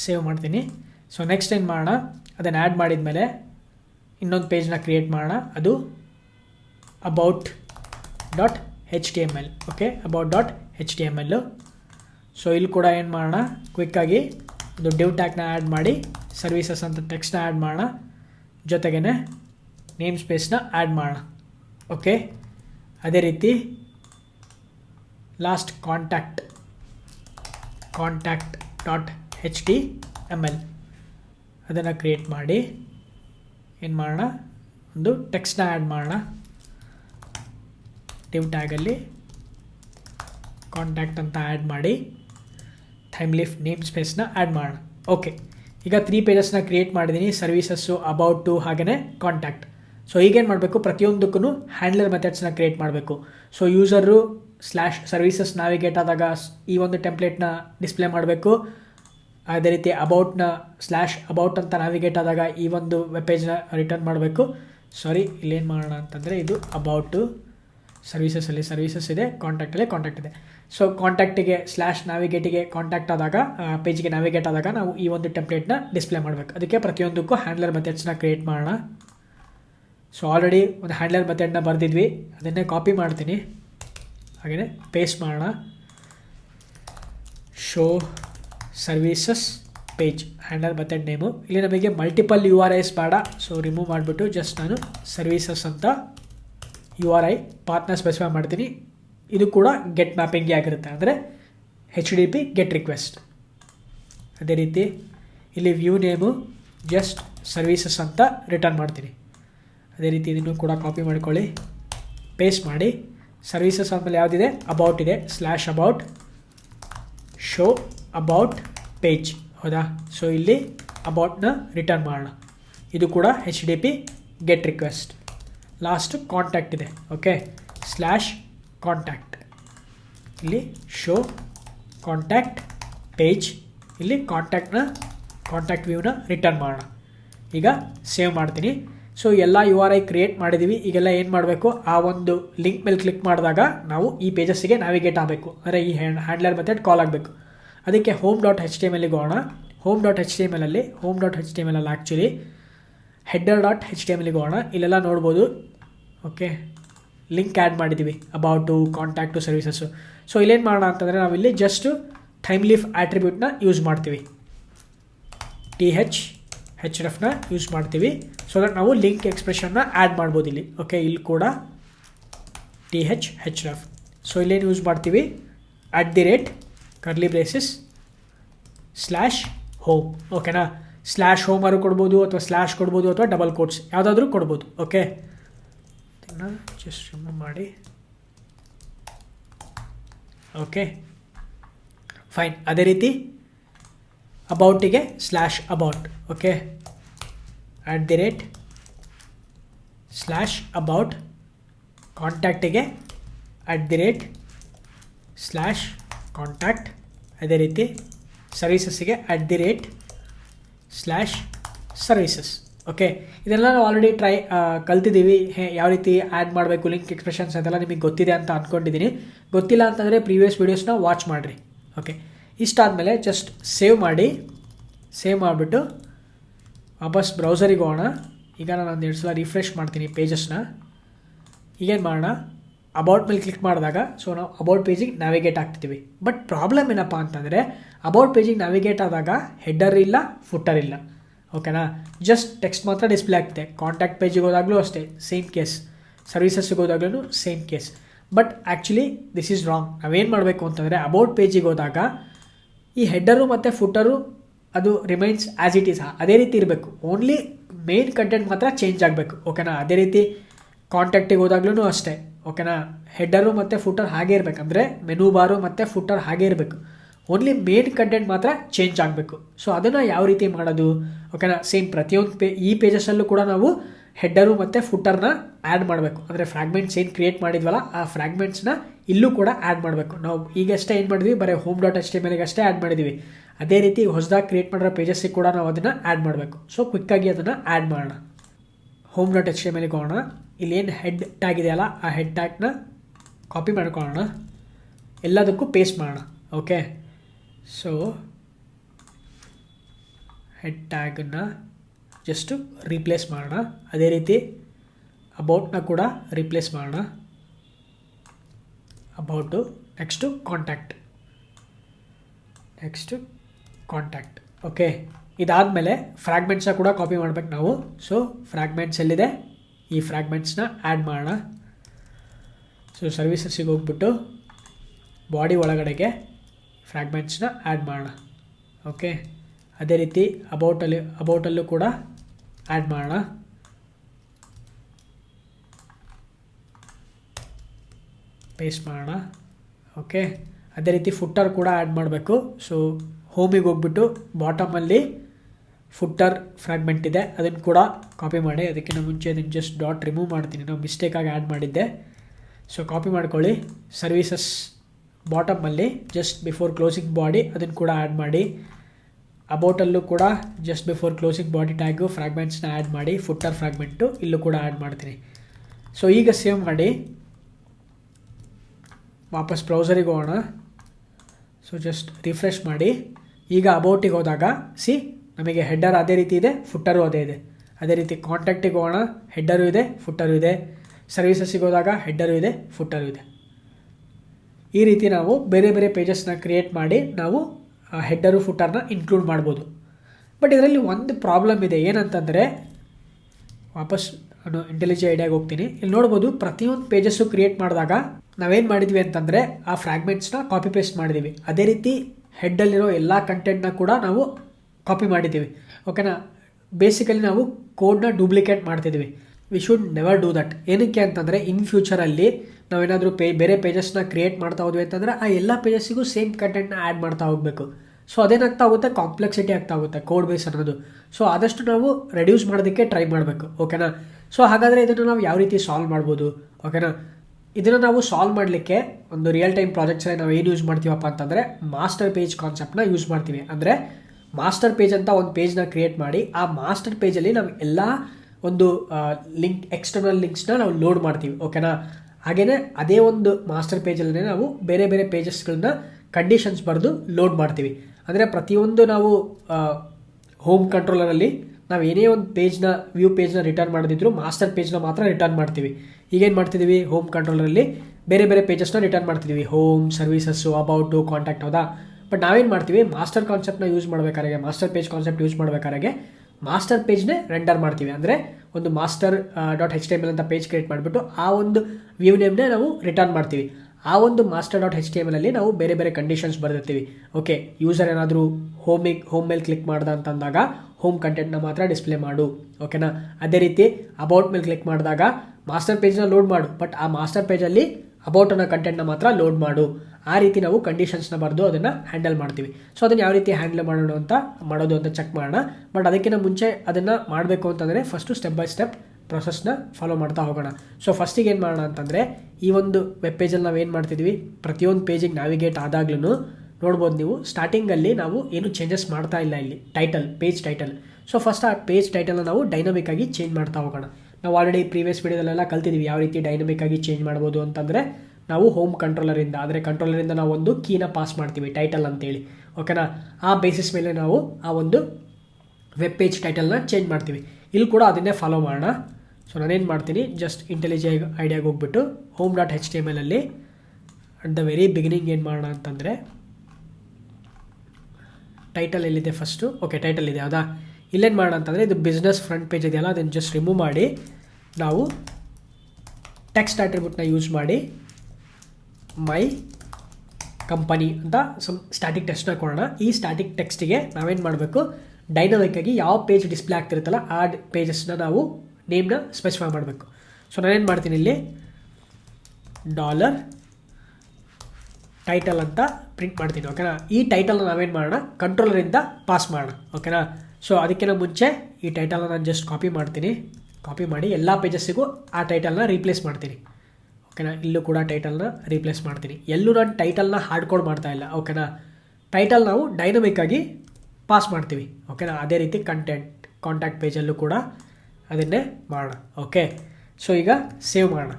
save ಮಾಡ್ತೀನಿ. ಸೊ ನೆಕ್ಸ್ಟ್ ಏನು ಮಾಡೋಣ? ಅದನ್ನು ಆ್ಯಡ್ ಮಾಡಿದ ಮೇಲೆ ಇನ್ನೊಂದು ಪೇಜ್ನ ಕ್ರಿಯೇಟ್ ಮಾಡೋಣ. ಅದು about dot H T M L okay about dot H T M L so ಇಲ್ಲಿ ಕೂಡ ಏನು ಮಾಡೋಣ? ಕ್ವಿಕ್ಕಾಗಿ ಒಂದು ಡ್ಯೂ ಟ್ಯಾಕ್ನ ಆ್ಯಡ್ ಮಾಡಿ ಸರ್ವಿಸಸ್ ಅಂತ ಟೆಕ್ಸ್ಟ್ನ ಆ್ಯಡ್ ಮಾಡೋಣ. ಜೊತೆಗೇ ನೇಮ್ ಸ್ಪೇಸ್ನ ಆ್ಯಡ್ ಮಾಡೋಣ. ಓಕೆ ಅದೇ ರೀತಿ last contact contact dot H T M L ಅದನ್ನು ಕ್ರಿಯೇಟ್ ಮಾಡಿ, ಏನು ಮಾಡೋಣ? ಒಂದು ಟೆಕ್ಸ್ಟ್ನ ಆ್ಯಡ್ ಮಾಡೋಣ. ಡಿವ್ ಟ್ಯಾಗಲ್ಲಿ ಕಾಂಟ್ಯಾಕ್ಟ್ ಅಂತ ಆ್ಯಡ್ ಮಾಡಿ ಟೈಮ್ ಲಿಫ್ಟ್ ನೇಮ್ ಸ್ಪೇಸ್ನ ಆ್ಯಡ್ ಮಾಡೋಣ. ಓಕೆ ಈಗ ತ್ರೀ ಪೇಜಸ್ನ ಕ್ರಿಯೇಟ್ ಮಾಡಿದ್ದೀನಿ ಸರ್ವಿಸಸ್ಸು ಟು ಹಾಗೆಯೇ ಕಾಂಟ್ಯಾಕ್ಟ್ ಸೊ ಈಗೇನು ಮಾಡಬೇಕು? ಪ್ರತಿಯೊಂದಕ್ಕೂ ಹ್ಯಾಂಡ್ಲರ್ ಮೆಥಡ್ಸ್ನ ಕ್ರಿಯೇಟ್ ಮಾಡಬೇಕು. So user slash services navigate ಆದಾಗ ಈ ಒಂದು ಟೆಂಪ್ಲೇಟ್ನ ಡಿಸ್ಪ್ಲೇ ಮಾಡಬೇಕು. ಅದೇ ರೀತಿ ಅಬೌಟ್ನ ಸ್ಲ್ಯಾಶ್ ಅಬೌಟ್ ಅಂತ ನಾವಿಗೇಟ್ ಆದಾಗ ಈ ಒಂದು ವೆಬ್ ರಿಟರ್ನ್ ಮಾಡಬೇಕು. ಸಾರಿ ಇಲ್ಲೇನು ಮಾಡೋಣ ಅಂತಂದರೆ ಇದು ಅಬೌಟು ಸರ್ವಿಸಸಲ್ಲಿ ಸರ್ವಿಸಸ್ ಇದೆ ಕಾಂಟ್ಯಾಕ್ಟಲ್ಲಿ ಕಾಂಟ್ಯಾಕ್ಟ್ ಇದೆ. ಸೊ ಕಾಂಟ್ಯಾಕ್ಟಿಗೆ ಸ್ಲ್ಯಾಶ್ ನಾವಿಗೇಟಿಗೆ ಕಾಂಟ್ಯಾಕ್ಟ್ ಆದಾಗ ಪೇಜ್ಗೆ ನಾವಿಗೇಟ್ ಆದಾಗ ನಾವು ಈ ಒಂದು ಟೆಂಪ್ಲೇಟ್ನ ಡಿಸ್ಪ್ಲೇ ಮಾಡಬೇಕು. ಅದಕ್ಕೆ ಪ್ರತಿಯೊಂದಕ್ಕೂ ಹ್ಯಾಂಡ್ಲರ್ ಮೆಥಡ್ಸ್ನ ಕ್ರಿಯೇಟ್ ಮಾಡೋಣ. ಸೊ ಆಲ್ರೆಡಿ ಒಂದು ಹ್ಯಾಂಡ್ಲರ್ ಮೆಥಡ್ನ ಬರೆದಿದ್ವಿ. ಅದನ್ನೇ ಕಾಪಿ ಮಾಡ್ತೀನಿ. ಹಾಗೆಯೇ ಪೇಸ್ಟ್ ಮಾಡೋಣ. Show services page handle method name ಇಲ್ಲಿ ನಮಗೆ ಮಲ್ಟಿಪಲ್ ಯು ಆರ್ ಐಸ್ ಬೇಡ. ಸೊ ರಿಮೂವ್ ಮಾಡಿಬಿಟ್ಟು ಜಸ್ಟ್ ನಾನು ಸರ್ವೀಸಸ್ ಅಂತ ಯು ಆರ್ ಐ ಪಾತ್ನ ಸ್ಪೆಸಿಫೈ ಮಾಡ್ತೀನಿ. ಇದು ಕೂಡ ಗೆಟ್ ಮ್ಯಾಪಿಂಗೇ ಆಗಿರುತ್ತೆ. ಅಂದರೆ H D P get request ಅದೇ ರೀತಿ ಇಲ್ಲಿ ವ್ಯೂ ನೇಮು ಜಸ್ಟ್ ಸರ್ವೀಸಸ್ ಅಂತ ರಿಟರ್ನ್ ಮಾಡ್ತೀನಿ. ಅದೇ ರೀತಿ ಇದನ್ನು ಕೂಡ ಕಾಪಿ ಮಾಡ್ಕೊಳ್ಳಿ ಪೇಸ್ಟ್ ಮಾಡಿ. ಸರ್ವೀಸಸ್ ಆದಮೇಲೆ ಯಾವುದಿದೆ? ಅಬೌಟ್ ಇದೆ. Slash about show about page ಹೌದಾ? ಸೊ ಇಲ್ಲಿ ಅಬೌಟ್ನ ರಿಟರ್ನ್ ಮಾಡೋಣ. ಇದು ಕೂಡ HTTP get request last contact ಇದೆ. ಓಕೆ ಸ್ಲ್ಯಾಶ್ ಕಾಂಟ್ಯಾಕ್ಟ್ ಇಲ್ಲಿ ಶೋ ಕಾಂಟ್ಯಾಕ್ಟ್ ಪೇಜ್ ಇಲ್ಲಿ ಕಾಂಟ್ಯಾಕ್ಟ್ನ ಕಾಂಟ್ಯಾಕ್ಟ್ ವ್ಯೂನ ರಿಟರ್ನ್ ಮಾಡೋಣ. ಈಗ ಸೇವ್ ಮಾಡ್ತೀನಿ. ಸೊ ಎಲ್ಲ ಯು ಆರ್ ಐ ಕ್ರಿಯೇಟ್ ಮಾಡಿದ್ದೀವಿ ಈಗೆಲ್ಲ ಏನು ಮಾಡಬೇಕು? ಆ ಒಂದು ಲಿಂಕ್ ಮೇಲೆ ಕ್ಲಿಕ್ ಮಾಡಿದಾಗ ನಾವು ಈ ಪೇಜಸ್ಸಿಗೆ ನಾವಿಗೇಟ್ ಆಗಬೇಕು. ಅಂದರೆ ಈ ಹ್ಯಾಂಡ್ಲರ್ ಮೆಥಡ್ ಕಾಲ್ ಆಗಬೇಕು. ಅದಕ್ಕೆ home dot H T M ಎಲ್ಲಿಗೆ ಹೋಗೋಣ. Home dot H T M ಎಲಲ್ಲಿ home dot H T M L actually header dot H T M ಎಲ್ಲಿಗೆ ಹೋಗೋಣ. ಇಲ್ಲೆಲ್ಲ ನೋಡ್ಬೋದು. ಓಕೆ ಲಿಂಕ್ ಆ್ಯಡ್ ಮಾಡಿದ್ದೀವಿ ಅಬೌಟು ಕಾಂಟ್ಯಾಕ್ಟು ಸರ್ವಿಸಸ್ಸು ಸೊ ಇಲ್ಲೇನು ಮಾಡೋಣ ಅಂತಂದರೆ ನಾವಿಲ್ಲಿ ಜಸ್ಟು ಟೈಮ್ ಲೀಫ್ ಆಟ್ರಿಬ್ಯೂಟ್ನ ಯೂಸ್ ಮಾಡ್ತೀವಿ. ಟಿ ಹೆಚ್ ಹೆಚ್ ಎಫ್ನ ಯೂಸ್ ಮಾಡ್ತೀವಿ. ಸೊ ದಟ್ ನಾವು ಲಿಂಕ್ ಎಕ್ಸ್ಪ್ರೆಷನ್ನ ಆ್ಯಡ್ ಮಾಡ್ಬೋದು ಇಲ್ಲಿ. ಓಕೆ ಇಲ್ಲಿ ಕೂಡ T H H F so ಇಲ್ಲೇನು ಯೂಸ್ ಮಾಡ್ತೀವಿ? At the rate curly braces slash home ಓಕೆನಾ ಸ್ಲ್ಯಾಶ್ ಹೋಮರು ಕೊಡ್ಬೋದು, ಅಥವಾ ಸ್ಲ್ಯಾಶ್ ಕೊಡ್ಬೋದು, ಅಥವಾ ಡಬಲ್ ಕೋಟ್ಸ್ ಯಾವುದಾದ್ರೂ ಕೊಡ್ಬೋದು. ಓಕೆ ಜಸ್ಟ್ ರಿಮೂವ್ ಮಾಡಿ. ಓಕೆ ಫೈನ್ ಅದೇ ರೀತಿ ಅಬೌಟಿಗೆ slash about okay? At the rate slash about ಕಾಂಟ್ಯಾಕ್ಟಿಗೆ at the rate slash contact ಅದೇ ರೀತಿ ಸರ್ವೀಸಸ್ಸಿಗೆ at the rate slash services okay ಇದೆಲ್ಲ ನಾವು ಆಲ್ರೆಡಿ ಟ್ರೈ ಕಲ್ತಿದ್ದೀವಿ. ಹೇ, ಯಾವ ರೀತಿ ಆ್ಯಡ್ ಮಾಡಬೇಕು ಲಿಂಕ್ ಎಕ್ಸ್ಪ್ರೆಷನ್ಸ್ ಅದೆಲ್ಲ ನಿಮಗೆ ಗೊತ್ತಿದೆ ಅಂತ ಅಂದ್ಕೊಂಡಿದ್ದೀನಿ ಗೊತ್ತಿಲ್ಲ ಅಂತಂದರೆ ಪ್ರೀವಿಯಸ್ ವೀಡಿಯೋಸ್ನ ವಾಚ್ ಮಾಡಿರಿ. ಓಕೆ ಇಷ್ಟಾದಮೇಲೆ ಜಸ್ಟ್ ಸೇವ್ ಮಾಡಿ. ಸೇವ್ ಮಾಡಿಬಿಟ್ಟು ವಾಪಸ್ ಬ್ರೌಸರಿಗೆ ಹೋಗೋಣ. ಈಗ ನಾನು ಒಂದು ಎರಡು ಸಲ ರಿಫ್ರೆಶ್ ಮಾಡ್ತೀನಿ ಪೇಜಸ್ನ ಈಗೇನು ಮಾಡೋಣ? ಅಬೌಟ್ ಮೇಲೆ ಕ್ಲಿಕ್ ಮಾಡಿದಾಗ ಸೊ ನಾವು ಅಬೌಟ್ ಪೇಜಿಗೆ ನ್ಯಾವಿಗೇಟ್ ಆಗ್ತಿದ್ದೀವಿ. ಬಟ್ ಪ್ರಾಬ್ಲಮ್ ಏನಪ್ಪ ಅಂತಂದರೆ ಅಬೌಟ್ ಪೇಜಿಗೆ ನ್ಯಾವಿಗೇಟ್ ಆದಾಗ ಹೆಡ್ಡರ್ ಇಲ್ಲ ಫುಟರ್ ಇಲ್ಲ. ಓಕೆನಾ ಜಸ್ಟ್ ಟೆಕ್ಸ್ಟ್ ಮಾತ್ರ ಡಿಸ್ಪ್ಲೇ ಆಗ್ತಿದೆ. ಕಾಂಟ್ಯಾಕ್ಟ್ ಪೇಜಿಗೆ ಹೋದಾಗಲೂ ಅಷ್ಟೇ ಸೇಮ್ ಕೇಸ್ ಸರ್ವಿಸಸ್ಗೆ ಹೋದಾಗಲೂ same case but actually this is wrong ನಾವೇನು ಮಾಡಬೇಕು ಅಂತಂದರೆ ಅಬೌಟ್ ಪೇಜಿಗೆ ಹೋದಾಗ ಈ ಹೆಡ್ಡರು ಮತ್ತು ಫುಟ್ಟರು ಅದು ರಿಮೈನ್ಸ್ ಆ್ಯಸ್ ಇಟ್ ಈಸ್ ಅದೇ ರೀತಿ ಇರಬೇಕು. ಓನ್ಲಿ ಮೇನ್ ಕಂಟೆಂಟ್ ಮಾತ್ರ ಚೇಂಜ್ ಆಗಬೇಕು. ಓಕೆನಾ ಅದೇ ರೀತಿ ಕಾಂಟ್ಯಾಕ್ಟಿಗೆ ಹೋದಾಗ್ಲೂ ಅಷ್ಟೇ. ಓಕೆನಾ ಹೆಡ್ಡರು ಮತ್ತು ಫುಟರ್ ಹಾಗೆ ಇರಬೇಕಂದ್ರೆ ಮೆನು ಬಾರು ಮತ್ತು ಫುಟರ್ ಹಾಗೆ ಇರಬೇಕು. ಓನ್ಲಿ ಮೇನ್ ಕಂಟೆಂಟ್ ಮಾತ್ರ ಚೇಂಜ್ ಆಗಬೇಕು. ಸೊ ಅದನ್ನು ಯಾವ ರೀತಿ ಮಾಡೋದು? ಓಕೆನಾ ಸೇಮ್ ಪ್ರತಿಯೊಂದು ಪೇ ಈ ಪೇಜಸ್ಸಲ್ಲೂ ಕೂಡ ನಾವು ಹೆಡ್ಡರು ಮತ್ತು ಫುಟರ್ನ ಆ್ಯಡ್ ಮಾಡಬೇಕು. ಅಂದರೆ ಫ್ರಾಗ್ಮೆಂಟ್ಸ್ ಏನು ಕ್ರಿಯೇಟ್ ಮಾಡಿದ್ವಲ್ಲ, ಆ ಫ್ರಾಗ್ಮೆಂಟ್ಸ್ನ ಇಲ್ಲೂ ಕೂಡ ಆ್ಯಡ್ ಮಾಡಬೇಕು. ನಾವು ಈಗಷ್ಟೇ ಏನು ಮಾಡಿದ್ವಿ? ಬರೀ home dot H T add ಮಾಡಿದ್ವಿ. ಅದೇ ರೀತಿ ಹೊಸದಾಗಿ ಕ್ರಿಯೇಟ್ ಮಾಡಿರೋ ಪೇಜಸ್ಸಿಗೆ ಕೂಡ ನಾವು ಅದನ್ನು ಆ್ಯಡ್ ಮಾಡಬೇಕು. ಸೊ ಕ್ವಿಕ್ಕಾಗಿ ಅದನ್ನು ಆ್ಯಡ್ ಮಾಡೋಣ. ಹೋಮ್ ಡಾಟ್ ಎಚ್ ಟಿ ಮೇಲೆ ಹೋಗೋಣ. ಇಲ್ಲಿ ಏನು ಹೆಡ್ ಟ್ಯಾಗ್ ಇದೆಯಲ್ಲ, ಆ ಹೆಡ್ ಟ್ಯಾಗ್ನ ಕಾಪಿ ಮಾಡ್ಕೊಳ್ಳೋಣ. ಎಲ್ಲದಕ್ಕೂ ಪೇಸ್ಟ್ ಮಾಡೋಣ. ಓಕೆ ಸೊ ಹೆಡ್ ಟ್ಯಾಗನ್ನು ಜಸ್ಟು ರೀಪ್ಲೇಸ್ ಮಾಡೋಣ. ಅದೇ ರೀತಿ ಅಬೌಟ್ನ ಕೂಡ ರೀಪ್ಲೇಸ್ ಮಾಡೋಣ. About next contact next contact okay ಇದಾದಮೇಲೆ ಫ್ರಾಗ್ಮೆಂಟ್ಸ್ನ ಕೂಡ ಕಾಪಿ ಮಾಡ್ಬೇಕು ನಾವು. ಸೊ ಫ್ರಾಗ್ಮೆಂಟ್ಸ್ ಎಲ್ಲಿದೆ? ಈ ಫ್ರ್ಯಾಗ್ಮೆಂಟ್ಸ್ನ ಆ್ಯಡ್ ಮಾಡೋಣ. ಸೊ ಸರ್ವಿಸಸ್ಸಿಗೆ ಹೋಗ್ಬಿಟ್ಟು ಬಾಡಿ ಒಳಗಡೆಗೆ ಫ್ರ್ಯಾಗ್ಮೆಂಟ್ಸ್ನ ಆ್ಯಡ್ ಮಾಡೋಣ. ಓಕೆ ಅದೇ ರೀತಿ ಅಬೌಟಲ್ಲಿ ಅಬೌಟಲ್ಲೂ ಕೂಡ ಆ್ಯಡ್ ಮಾಡೋಣ. ಪೇಸ್ಟ್ ಮಾಡೋಣ. ಓಕೆ ಅದೇ ರೀತಿ ಫುಟ್ಟರ್ ಕೂಡ ಆ್ಯಡ್ ಮಾಡಬೇಕು. ಸೊ ಹೋಮಿಗೆ ಹೋಗ್ಬಿಟ್ಟು ಬಾಟಮಲ್ಲಿ ಫುಟ್ಟರ್ ಫ್ರಾಗ್ಮೆಂಟ್ ಇದೆ. ಅದನ್ನು ಕೂಡ ಕಾಪಿ ಮಾಡಿ. ಅದಕ್ಕಿಂತ ಮುಂಚೆ ಅದನ್ನು ಜಸ್ಟ್ ಡಾಟ್ ರಿಮೂವ್ ಮಾಡ್ತೀನಿ. ನಾವು ಮಿಸ್ಟೇಕಾಗಿ ಆ್ಯಡ್ ಮಾಡಿದ್ದೆ. ಸೊ ಕಾಪಿ ಮಾಡ್ಕೊಳ್ಳಿ. ಸರ್ವಿಸಸ್ ಬಾಟಮಲ್ಲಿ ಜಸ್ಟ್ ಬಿಫೋರ್ ಕ್ಲೋಸಿಂಗ್ ಬಾಡಿ ಅದನ್ನು ಕೂಡ ಆ್ಯಡ್ ಮಾಡಿ. ಅಬೌಟಲ್ಲೂ ಕೂಡ just before closing body tag ಫ್ರಾಗ್ಮೆಂಟ್ಸ್ನ add ಮಾಡಿ. ಫುಟ್ಟರ್ ಫ್ರಾಗ್ಮೆಂಟು ಇಲ್ಲೂ ಕೂಡ ಆ್ಯಡ್ ಮಾಡ್ತೀನಿ. ಸೊ ಈಗ ಸೇವ್ ಮಾಡಿ. ವಾಪಸ್ ಬ್ರೌಸರಿಗೆ ಹೋಗೋಣ. ಸೊ ಜಸ್ಟ್ ರಿಫ್ರೆಶ್ ಮಾಡಿ. ಈಗ ಅಬೌಟಿಗೆ ಹೋದಾಗ, ಸಿ, ನಮಗೆ ಹೆಡ್ಡರ್ ಅದೇ ರೀತಿ ಇದೆ ಫುಟ್ಟರು ಅದೇ ಇದೆ. ಅದೇ ರೀತಿ ಕಾಂಟ್ಯಾಕ್ಟಿಗೆ ಹೋಗೋಣ ಹೆಡ್ಡರು ಇದೆ ಫುಟ್ಟರು ಇದೆ. ಸರ್ವಿಸಸ್ಸಿಗೆ ಹೋದಾಗ ಹೆಡ್ಡರು ಇದೆ ಫುಟ್ಟರು ಇದೆ. ಈ ರೀತಿ ನಾವು ಬೇರೆ ಬೇರೆ ಪೇಜಸ್ನ ಕ್ರಿಯೇಟ್ ಮಾಡಿ ನಾವು ಹೆಡ್ಡರು ಫುಟ್ಟರ್ನ ಇನ್ಕ್ಲೂಡ್ ಮಾಡ್ಬೋದು. ಬಟ್ ಇದರಲ್ಲಿ ಒಂದು ಪ್ರಾಬ್ಲಮ್ ಇದೆ. ಏನಂತಂದರೆ, ವಾಪಸ್ ನಾನು ಇಂಟೆಲಿಜೆ ಐಡಿಯಾಗೆ ಹೋಗ್ತೀನಿ. ಇಲ್ಲಿ ನೋಡ್ಬೋದು, ಪ್ರತಿಯೊಂದು ಪೇಜಸ್ಸು ಕ್ರಿಯೇಟ್ ಮಾಡಿದಾಗ ನಾವೇನು ಮಾಡಿದ್ವಿ ಅಂತಂದರೆ, ಆ ಫ್ರಾಗ್ಮೆಂಟ್ಸ್ನ ಕಾಪಿ ಪೇಸ್ಟ್ ಮಾಡಿದ್ದೀವಿ ಅದೇ ರೀತಿ ಹೆಡ್ಡಲ್ಲಿರೋ ಎಲ್ಲ ಕಂಟೆಂಟ್ನ ಕೂಡ ನಾವು ಕಾಪಿ ಮಾಡಿದ್ದೀವಿ. ಓಕೆನಾ ಬೇಸಿಕಲಿ ನಾವು ಕೋಡ್ನ ಡೂಪ್ಲಿಕೇಟ್ ಮಾಡ್ತಿದ್ದೀವಿ. We should never do that ಏನಕ್ಕೆ ಅಂತಂದರೆ ಇನ್ ಫ್ಯೂಚರಲ್ಲಿ ನಾವೇನಾದರೂ ಪೇ, ಬೇರೆ ಪೇಜಸ್ನ ಕ್ರಿಯೇಟ್ ಮಾಡ್ತಾ ಹೋದ್ವಿ ಅಂತಂದರೆ, ಆ ಎಲ್ಲ ಪೇಜಸ್ಸಿಗೂ ಸೇಮ್ ಕಂಟೆಂಟ್ನ ಆ್ಯಡ್ ಮಾಡ್ತಾ ಹೋಗಬೇಕು. ಸೊ ಅದೇನಾಗ್ತಾ ಹೋಗುತ್ತೆ? ಕಾಂಪ್ಲೆಕ್ಸಿಟಿ ಆಗ್ತಾ ಹೋಗುತ್ತೆ ಕೋಡ್ ಬೇಸ್ ಅನ್ನೋದು. ಸೊ ಆದಷ್ಟು ನಾವು ರೆಡ್ಯೂಸ್ ಮಾಡೋದಕ್ಕೆ ಟ್ರೈ ಮಾಡಬೇಕು. ಓಕೆನಾ ಸೊ ಹಾಗಾದರೆ ಇದನ್ನು ನಾವು ಯಾವ ರೀತಿ ಸಾಲ್ವ್ ಮಾಡ್ಬೋದು? ಓಕೆನಾ ಇದನ್ನು ನಾವು ಸಾಲ್ವ್ ಮಾಡಲಿಕ್ಕೆ ಒಂದು ರಿಯಲ್ ಟೈಮ್ ಪ್ರಾಜೆಕ್ಟ್ಸಲ್ಲಿ ನಾವು ಏನು ಯೂಸ್ ಮಾಡ್ತೀವಪ್ಪ ಅಂತಂದರೆ ಮಾಸ್ಟರ್ ಪೇಜ್ ಕಾನ್ಸೆಪ್ಟ್ನ ಯೂಸ್ ಮಾಡ್ತೀವಿ. ಅಂದರೆ ಮಾಸ್ಟರ್ ಪೇಜ್ ಅಂತ ಒಂದು ಪೇಜ್ನ ಕ್ರಿಯೇಟ್ ಮಾಡಿ ಆ ಮಾಸ್ಟರ್ ಪೇಜಲ್ಲಿ ನಾವು ಎಲ್ಲ ಒಂದು ಲಿಂಕ್ ಎಕ್ಸ್ಟರ್ನಲ್ ಲಿಂಕ್ಸ್ನ ನಾವು ಲೋಡ್ ಮಾಡ್ತೀವಿ. ಓಕೆನಾ ಹಾಗೆಯೇ ಅದೇ ಒಂದು ಮಾಸ್ಟರ್ ಪೇಜಲ್ಲೇ ನಾವು ಬೇರೆ ಬೇರೆ ಪೇಜಸ್ಗಳನ್ನ ಕಂಡೀಷನ್ಸ್ ಬರೆದು ಲೋಡ್ ಮಾಡ್ತೀವಿ. ಅಂದರೆ ಪ್ರತಿಯೊಂದು ನಾವು ಹೋಮ್ ಕಂಟ್ರೋಲರಲ್ಲಿ ನಾವು ಏನೇ ಒಂದು ಪೇಜ್ನ ವ್ಯೂ ಪೇಜ್ನ ರಿಟರ್ನ್ ಮಾಡದಿದ್ರೂ ಮಾಸ್ಟರ್ ಪೇಜ್ನ ಮಾತ್ರ ರಿಟರ್ನ್ ಮಾಡ್ತೀವಿ. ಈಗೇನು ಮಾಡ್ತಿದ್ದೀವಿ ಹೋಮ್ ಕಂಟ್ರೋಲರಲ್ಲಿ ಬೇರೆ ಬೇರೆ ಪೇಜಸ್ನ ರಿಟರ್ನ್ ಮಾಡ್ತಿದ್ದೀವಿ ಹೋಮ್ ಸರ್ವಿಸಸ್ಸು ಅಬೌಟು ಕಾಂಟ್ಯಾಕ್ಟ್ ಹೌದಾ? ಬಟ್ ನಾವೇನು ಮಾಡ್ತೀವಿ? ಮಾಸ್ಟರ್ ಕಾನ್ಸೆಪ್ಟ್ನ ಯೂಸ್ ಮಾಡಬೇಕಾದ್ರೆ ಮಾಸ್ಟರ್ ಪೇಜ್ ಕಾನ್ಸೆಪ್ಟ್ ಯೂಸ್ ಮಾಡಬೇಕಾದ್ರೆ ಮಾಸ್ಟರ್ ಪೇಜ್ನೇ ರೆಂಡರ್ ಮಾಡ್ತೀವಿ. ಅಂದರೆ ಒಂದು master dot H T L ಅಂತ ಪೇಜ್ ಕ್ರಿಯೇಟ್ ಮಾಡಿಬಿಟ್ಟು ಆ ಒಂದು ವ್ಯೂ ನೇಮ್ನೇ ನಾವು ರಿಟರ್ನ್ ಮಾಡ್ತೀವಿ. ಆ ಒಂದು master dot H T M ಎಲ್ಲಿ ನಾವು ಬೇರೆ ಬೇರೆ ಕಂಡೀಷನ್ಸ್ ಬರೆದಿರ್ತೀವಿ. ಓಕೆ ಯೂಸರ್ ಏನಾದರೂ ಹೋಮಿಗೆ ಹೋಮ್ ಮೇಲೆ ಕ್ಲಿಕ್ ಮಾಡ್ದ ಅಂತಂದಾಗ ಹೋಮ್ ಕಂಟೆಂಟ್ನ ಮಾತ್ರ ಡಿಸ್ಪ್ಲೇ ಮಾಡು. ಓಕೆನಾ ಅದೇ ರೀತಿ ಅಬೌಟ್ ಮೇಲೆ ಕ್ಲಿಕ್ ಮಾಡಿದಾಗ ಮಾಸ್ಟರ್ ಪೇಜ್ನ ಲೋಡ್ ಮಾಡು. ಬಟ್ ಆ ಮಾಸ್ಟರ್ ಪೇಜಲ್ಲಿ ಅಬೌಟ್ ಅನ್ನೋ ಕಂಟೆಂಟ್ನ ಮಾತ್ರ ಲೋಡ್ ಮಾಡು. ಆ ರೀತಿ ನಾವು ಕಂಡೀಷನ್ಸ್ನ ಬರೆದು ಅದನ್ನು ಹ್ಯಾಂಡಲ್ ಮಾಡ್ತೀವಿ. ಸೊ ಅದನ್ನು ಯಾವ ರೀತಿ ಹ್ಯಾಂಡಲ್ ಮಾಡೋಣ ಅಂತ, ಮಾಡೋದು ಅಂತ ಚೆಕ್ ಮಾಡೋಣ. ಬಟ್ ಅದಕ್ಕಿಂತ ಮುಂಚೆ ಅದನ್ನು ಮಾಡಬೇಕು ಅಂತಂದರೆ ಫಸ್ಟು ಸ್ಟೆಪ್ ಬೈ ಸ್ಟೆಪ್ ಪ್ರೊಸೆಸ್ನ ಫಾಲೋ ಮಾಡ್ತಾ ಹೋಗೋಣ. ಸೊ ಫಸ್ಟಿಗೆ ಏನು ಮಾಡೋಣ ಅಂತಂದರೆ, ಈ ಒಂದು ವೆಬ್ ಪೇಜಲ್ಲಿ ನಾವು ಏನು ಮಾಡ್ತಿದ್ವಿ? ಪ್ರತಿಯೊಂದು ಪೇಜಿಗೆ ನ್ಯಾವಿಗೇಟ್ ಆದಾಗ್ಲೂ ನೋಡ್ಬೋದು ನೀವು. ಸ್ಟಾರ್ಟಿಂಗಲ್ಲಿ ನಾವು ಏನು ಚೇಂಜಸ್ ಮಾಡ್ತಾ ಇಲ್ಲ ಇಲ್ಲಿ. Title page title so first ಆ ಪೇಜ್ ಟೈಟಲ್ನ ನಾವು ಡೈನಮಿಕ್ ಆಗಿ ಚೇಂಜ್ ಮಾಡ್ತಾ ಹೋಗೋಣ. ನಾವು ಆಲ್ರೆಡಿ ಪ್ರೀವಿಯಸ್ ವಿಡಿಯೋದಲ್ಲೆಲ್ಲ ಕಲ್ತಿದ್ದೀವಿ ಯಾವ ರೀತಿ ಡೈನಮಿಕ್ ಆಗಿ ಚೇಂಜ್ ಮಾಡ್ಬೋದು ಅಂತಂದರೆ, ನಾವು ಹೋಮ್ ಕಂಟ್ರೋಲರಿಂದ ಆದರೆ ಕಂಟ್ರೋಲರಿಂದ ನಾವು ಒಂದು ಕೀನ ಪಾಸ್ ಮಾಡ್ತೀವಿ ಟೈಟಲ್ ಅಂತೇಳಿ. ಓಕೆನಾ ಆ ಬೇಸಿಸ್ ಮೇಲೆ ನಾವು ಆ ಒಂದು ವೆಬ್ ಪೇಜ್ ಟೈಟಲ್ನ ಚೇಂಜ್ ಮಾಡ್ತೀವಿ. ಇಲ್ಲಿ ಕೂಡ ಅದನ್ನೇ ಫಾಲೋ ಮಾಡೋಣ. ಸೊ ನಾನೇನು ಮಾಡ್ತೀನಿ ಜಸ್ಟ್ ಇಂಟೆಲಿಜೆ ಐಡಿಯಾಗೆ ಹೋಗ್ಬಿಟ್ಟು home dot H T M ಎಲಲ್ಲಿ at the very beginning ಏನು ಮಾಡೋಣ ಅಂತಂದರೆ ಟೈಟಲ್ ಎಲ್ಲಿದೆ ಫಸ್ಟು ಓಕೆ ಟೈಟಲ್ ಇದೆ, ಹೌದಾ? ಇಲ್ಲೇನು ಮಾಡೋಣ ಅಂತಂದರೆ, ಇದು ಬಿಸ್ನೆಸ್ ಫ್ರಂಟ್ ಪೇಜ್ ಇದೆಯಲ್ಲ, ಅದನ್ನು ಜಸ್ಟ್ ರಿಮೂವ್ ಮಾಡಿ, ನಾವು ಟೆಕ್ಸ್ಟ್ ಆಟ್ರಿಬ್ಯೂಟ್ನ ಯೂಸ್ ಮಾಡಿ ಮೈ ಕಂಪನಿ ಅಂತ ಸಮ್ ಸ್ಟ್ಯಾಟಿಕ್ ಟೆಕ್ಸ್ಟ್ನ ಕೊಡೋಣ. ಈ ಸ್ಟ್ಯಾಟಿಕ್ ಟೆಕ್ಸ್ಟಿಗೆ ನಾವೇನು ಮಾಡಬೇಕು? ಡೈನಮಿಕ್ ಆಗಿ ಯಾವ ಪೇಜ್ ಡಿಸ್ಪ್ಲೇ ಆಗ್ತಿರುತ್ತಲ್ಲ, ಆ ಪೇಜಸ್ನ ನಾವು ನೇಮ್ನ ಸ್ಪೆಸಿಫೈ ಮಾಡಬೇಕು. ಸೊ ನಾನೇನು ಮಾಡ್ತೀನಿ ಇಲ್ಲಿ? ಡಾಲರ್ ಟೈಟಲ್ ಅಂತ ಪ್ರಿಂಟ್ ಮಾಡ್ತೀನಿ ಓಕೆನಾ ಈ ಟೈಟಲ್ನ ನಾವೇನು ಮಾಡೋಣ? ಕಂಟ್ರೋಲರಿಂದ ಪಾಸ್ ಮಾಡೋಣ ಓಕೆನಾ ಸೊ ಅದಕ್ಕಿಂತ ಮುಂಚೆ ಈ ಟೈಟಲ್ನ ನಾನು ಜಸ್ಟ್ ಕಾಪಿ ಮಾಡ್ತೀನಿ. ಕಾಪಿ ಮಾಡಿ ಎಲ್ಲ ಪೇಜಸ್ಸಿಗೂ ಆ ಟೈಟಲ್ನ ರೀಪ್ಲೇಸ್ ಮಾಡ್ತೀನಿ. ಓಕೆನಾ ಇಲ್ಲೂ ಕೂಡ ಟೈಟಲ್ನ ರೀಪ್ಲೇಸ್ ಮಾಡ್ತೀನಿ. ಎಲ್ಲೂ ನಾನು ಟೈಟಲ್ನ ಹಾರ್ಡ್ ಕೋಡ್ ಮಾಡ್ತಾ ಇಲ್ಲ ಓಕೆನಾ ಟೈಟಲ್ ನಾವು ಡೈನಮಿಕ್ ಆಗಿ ಪಾಸ್ ಮಾಡ್ತೀವಿ ಓಕೆನಾ ಅದೇ ರೀತಿ ಕಂಟೆಂಟ್ ಕಾಂಟ್ಯಾಕ್ಟ್ ಪೇಜಲ್ಲೂ ಕೂಡ ಅದನ್ನೇ ಮಾಡೋಣ ಓಕೆ ಸೊ ಈಗ ಸೇವ್ ಮಾಡೋಣ.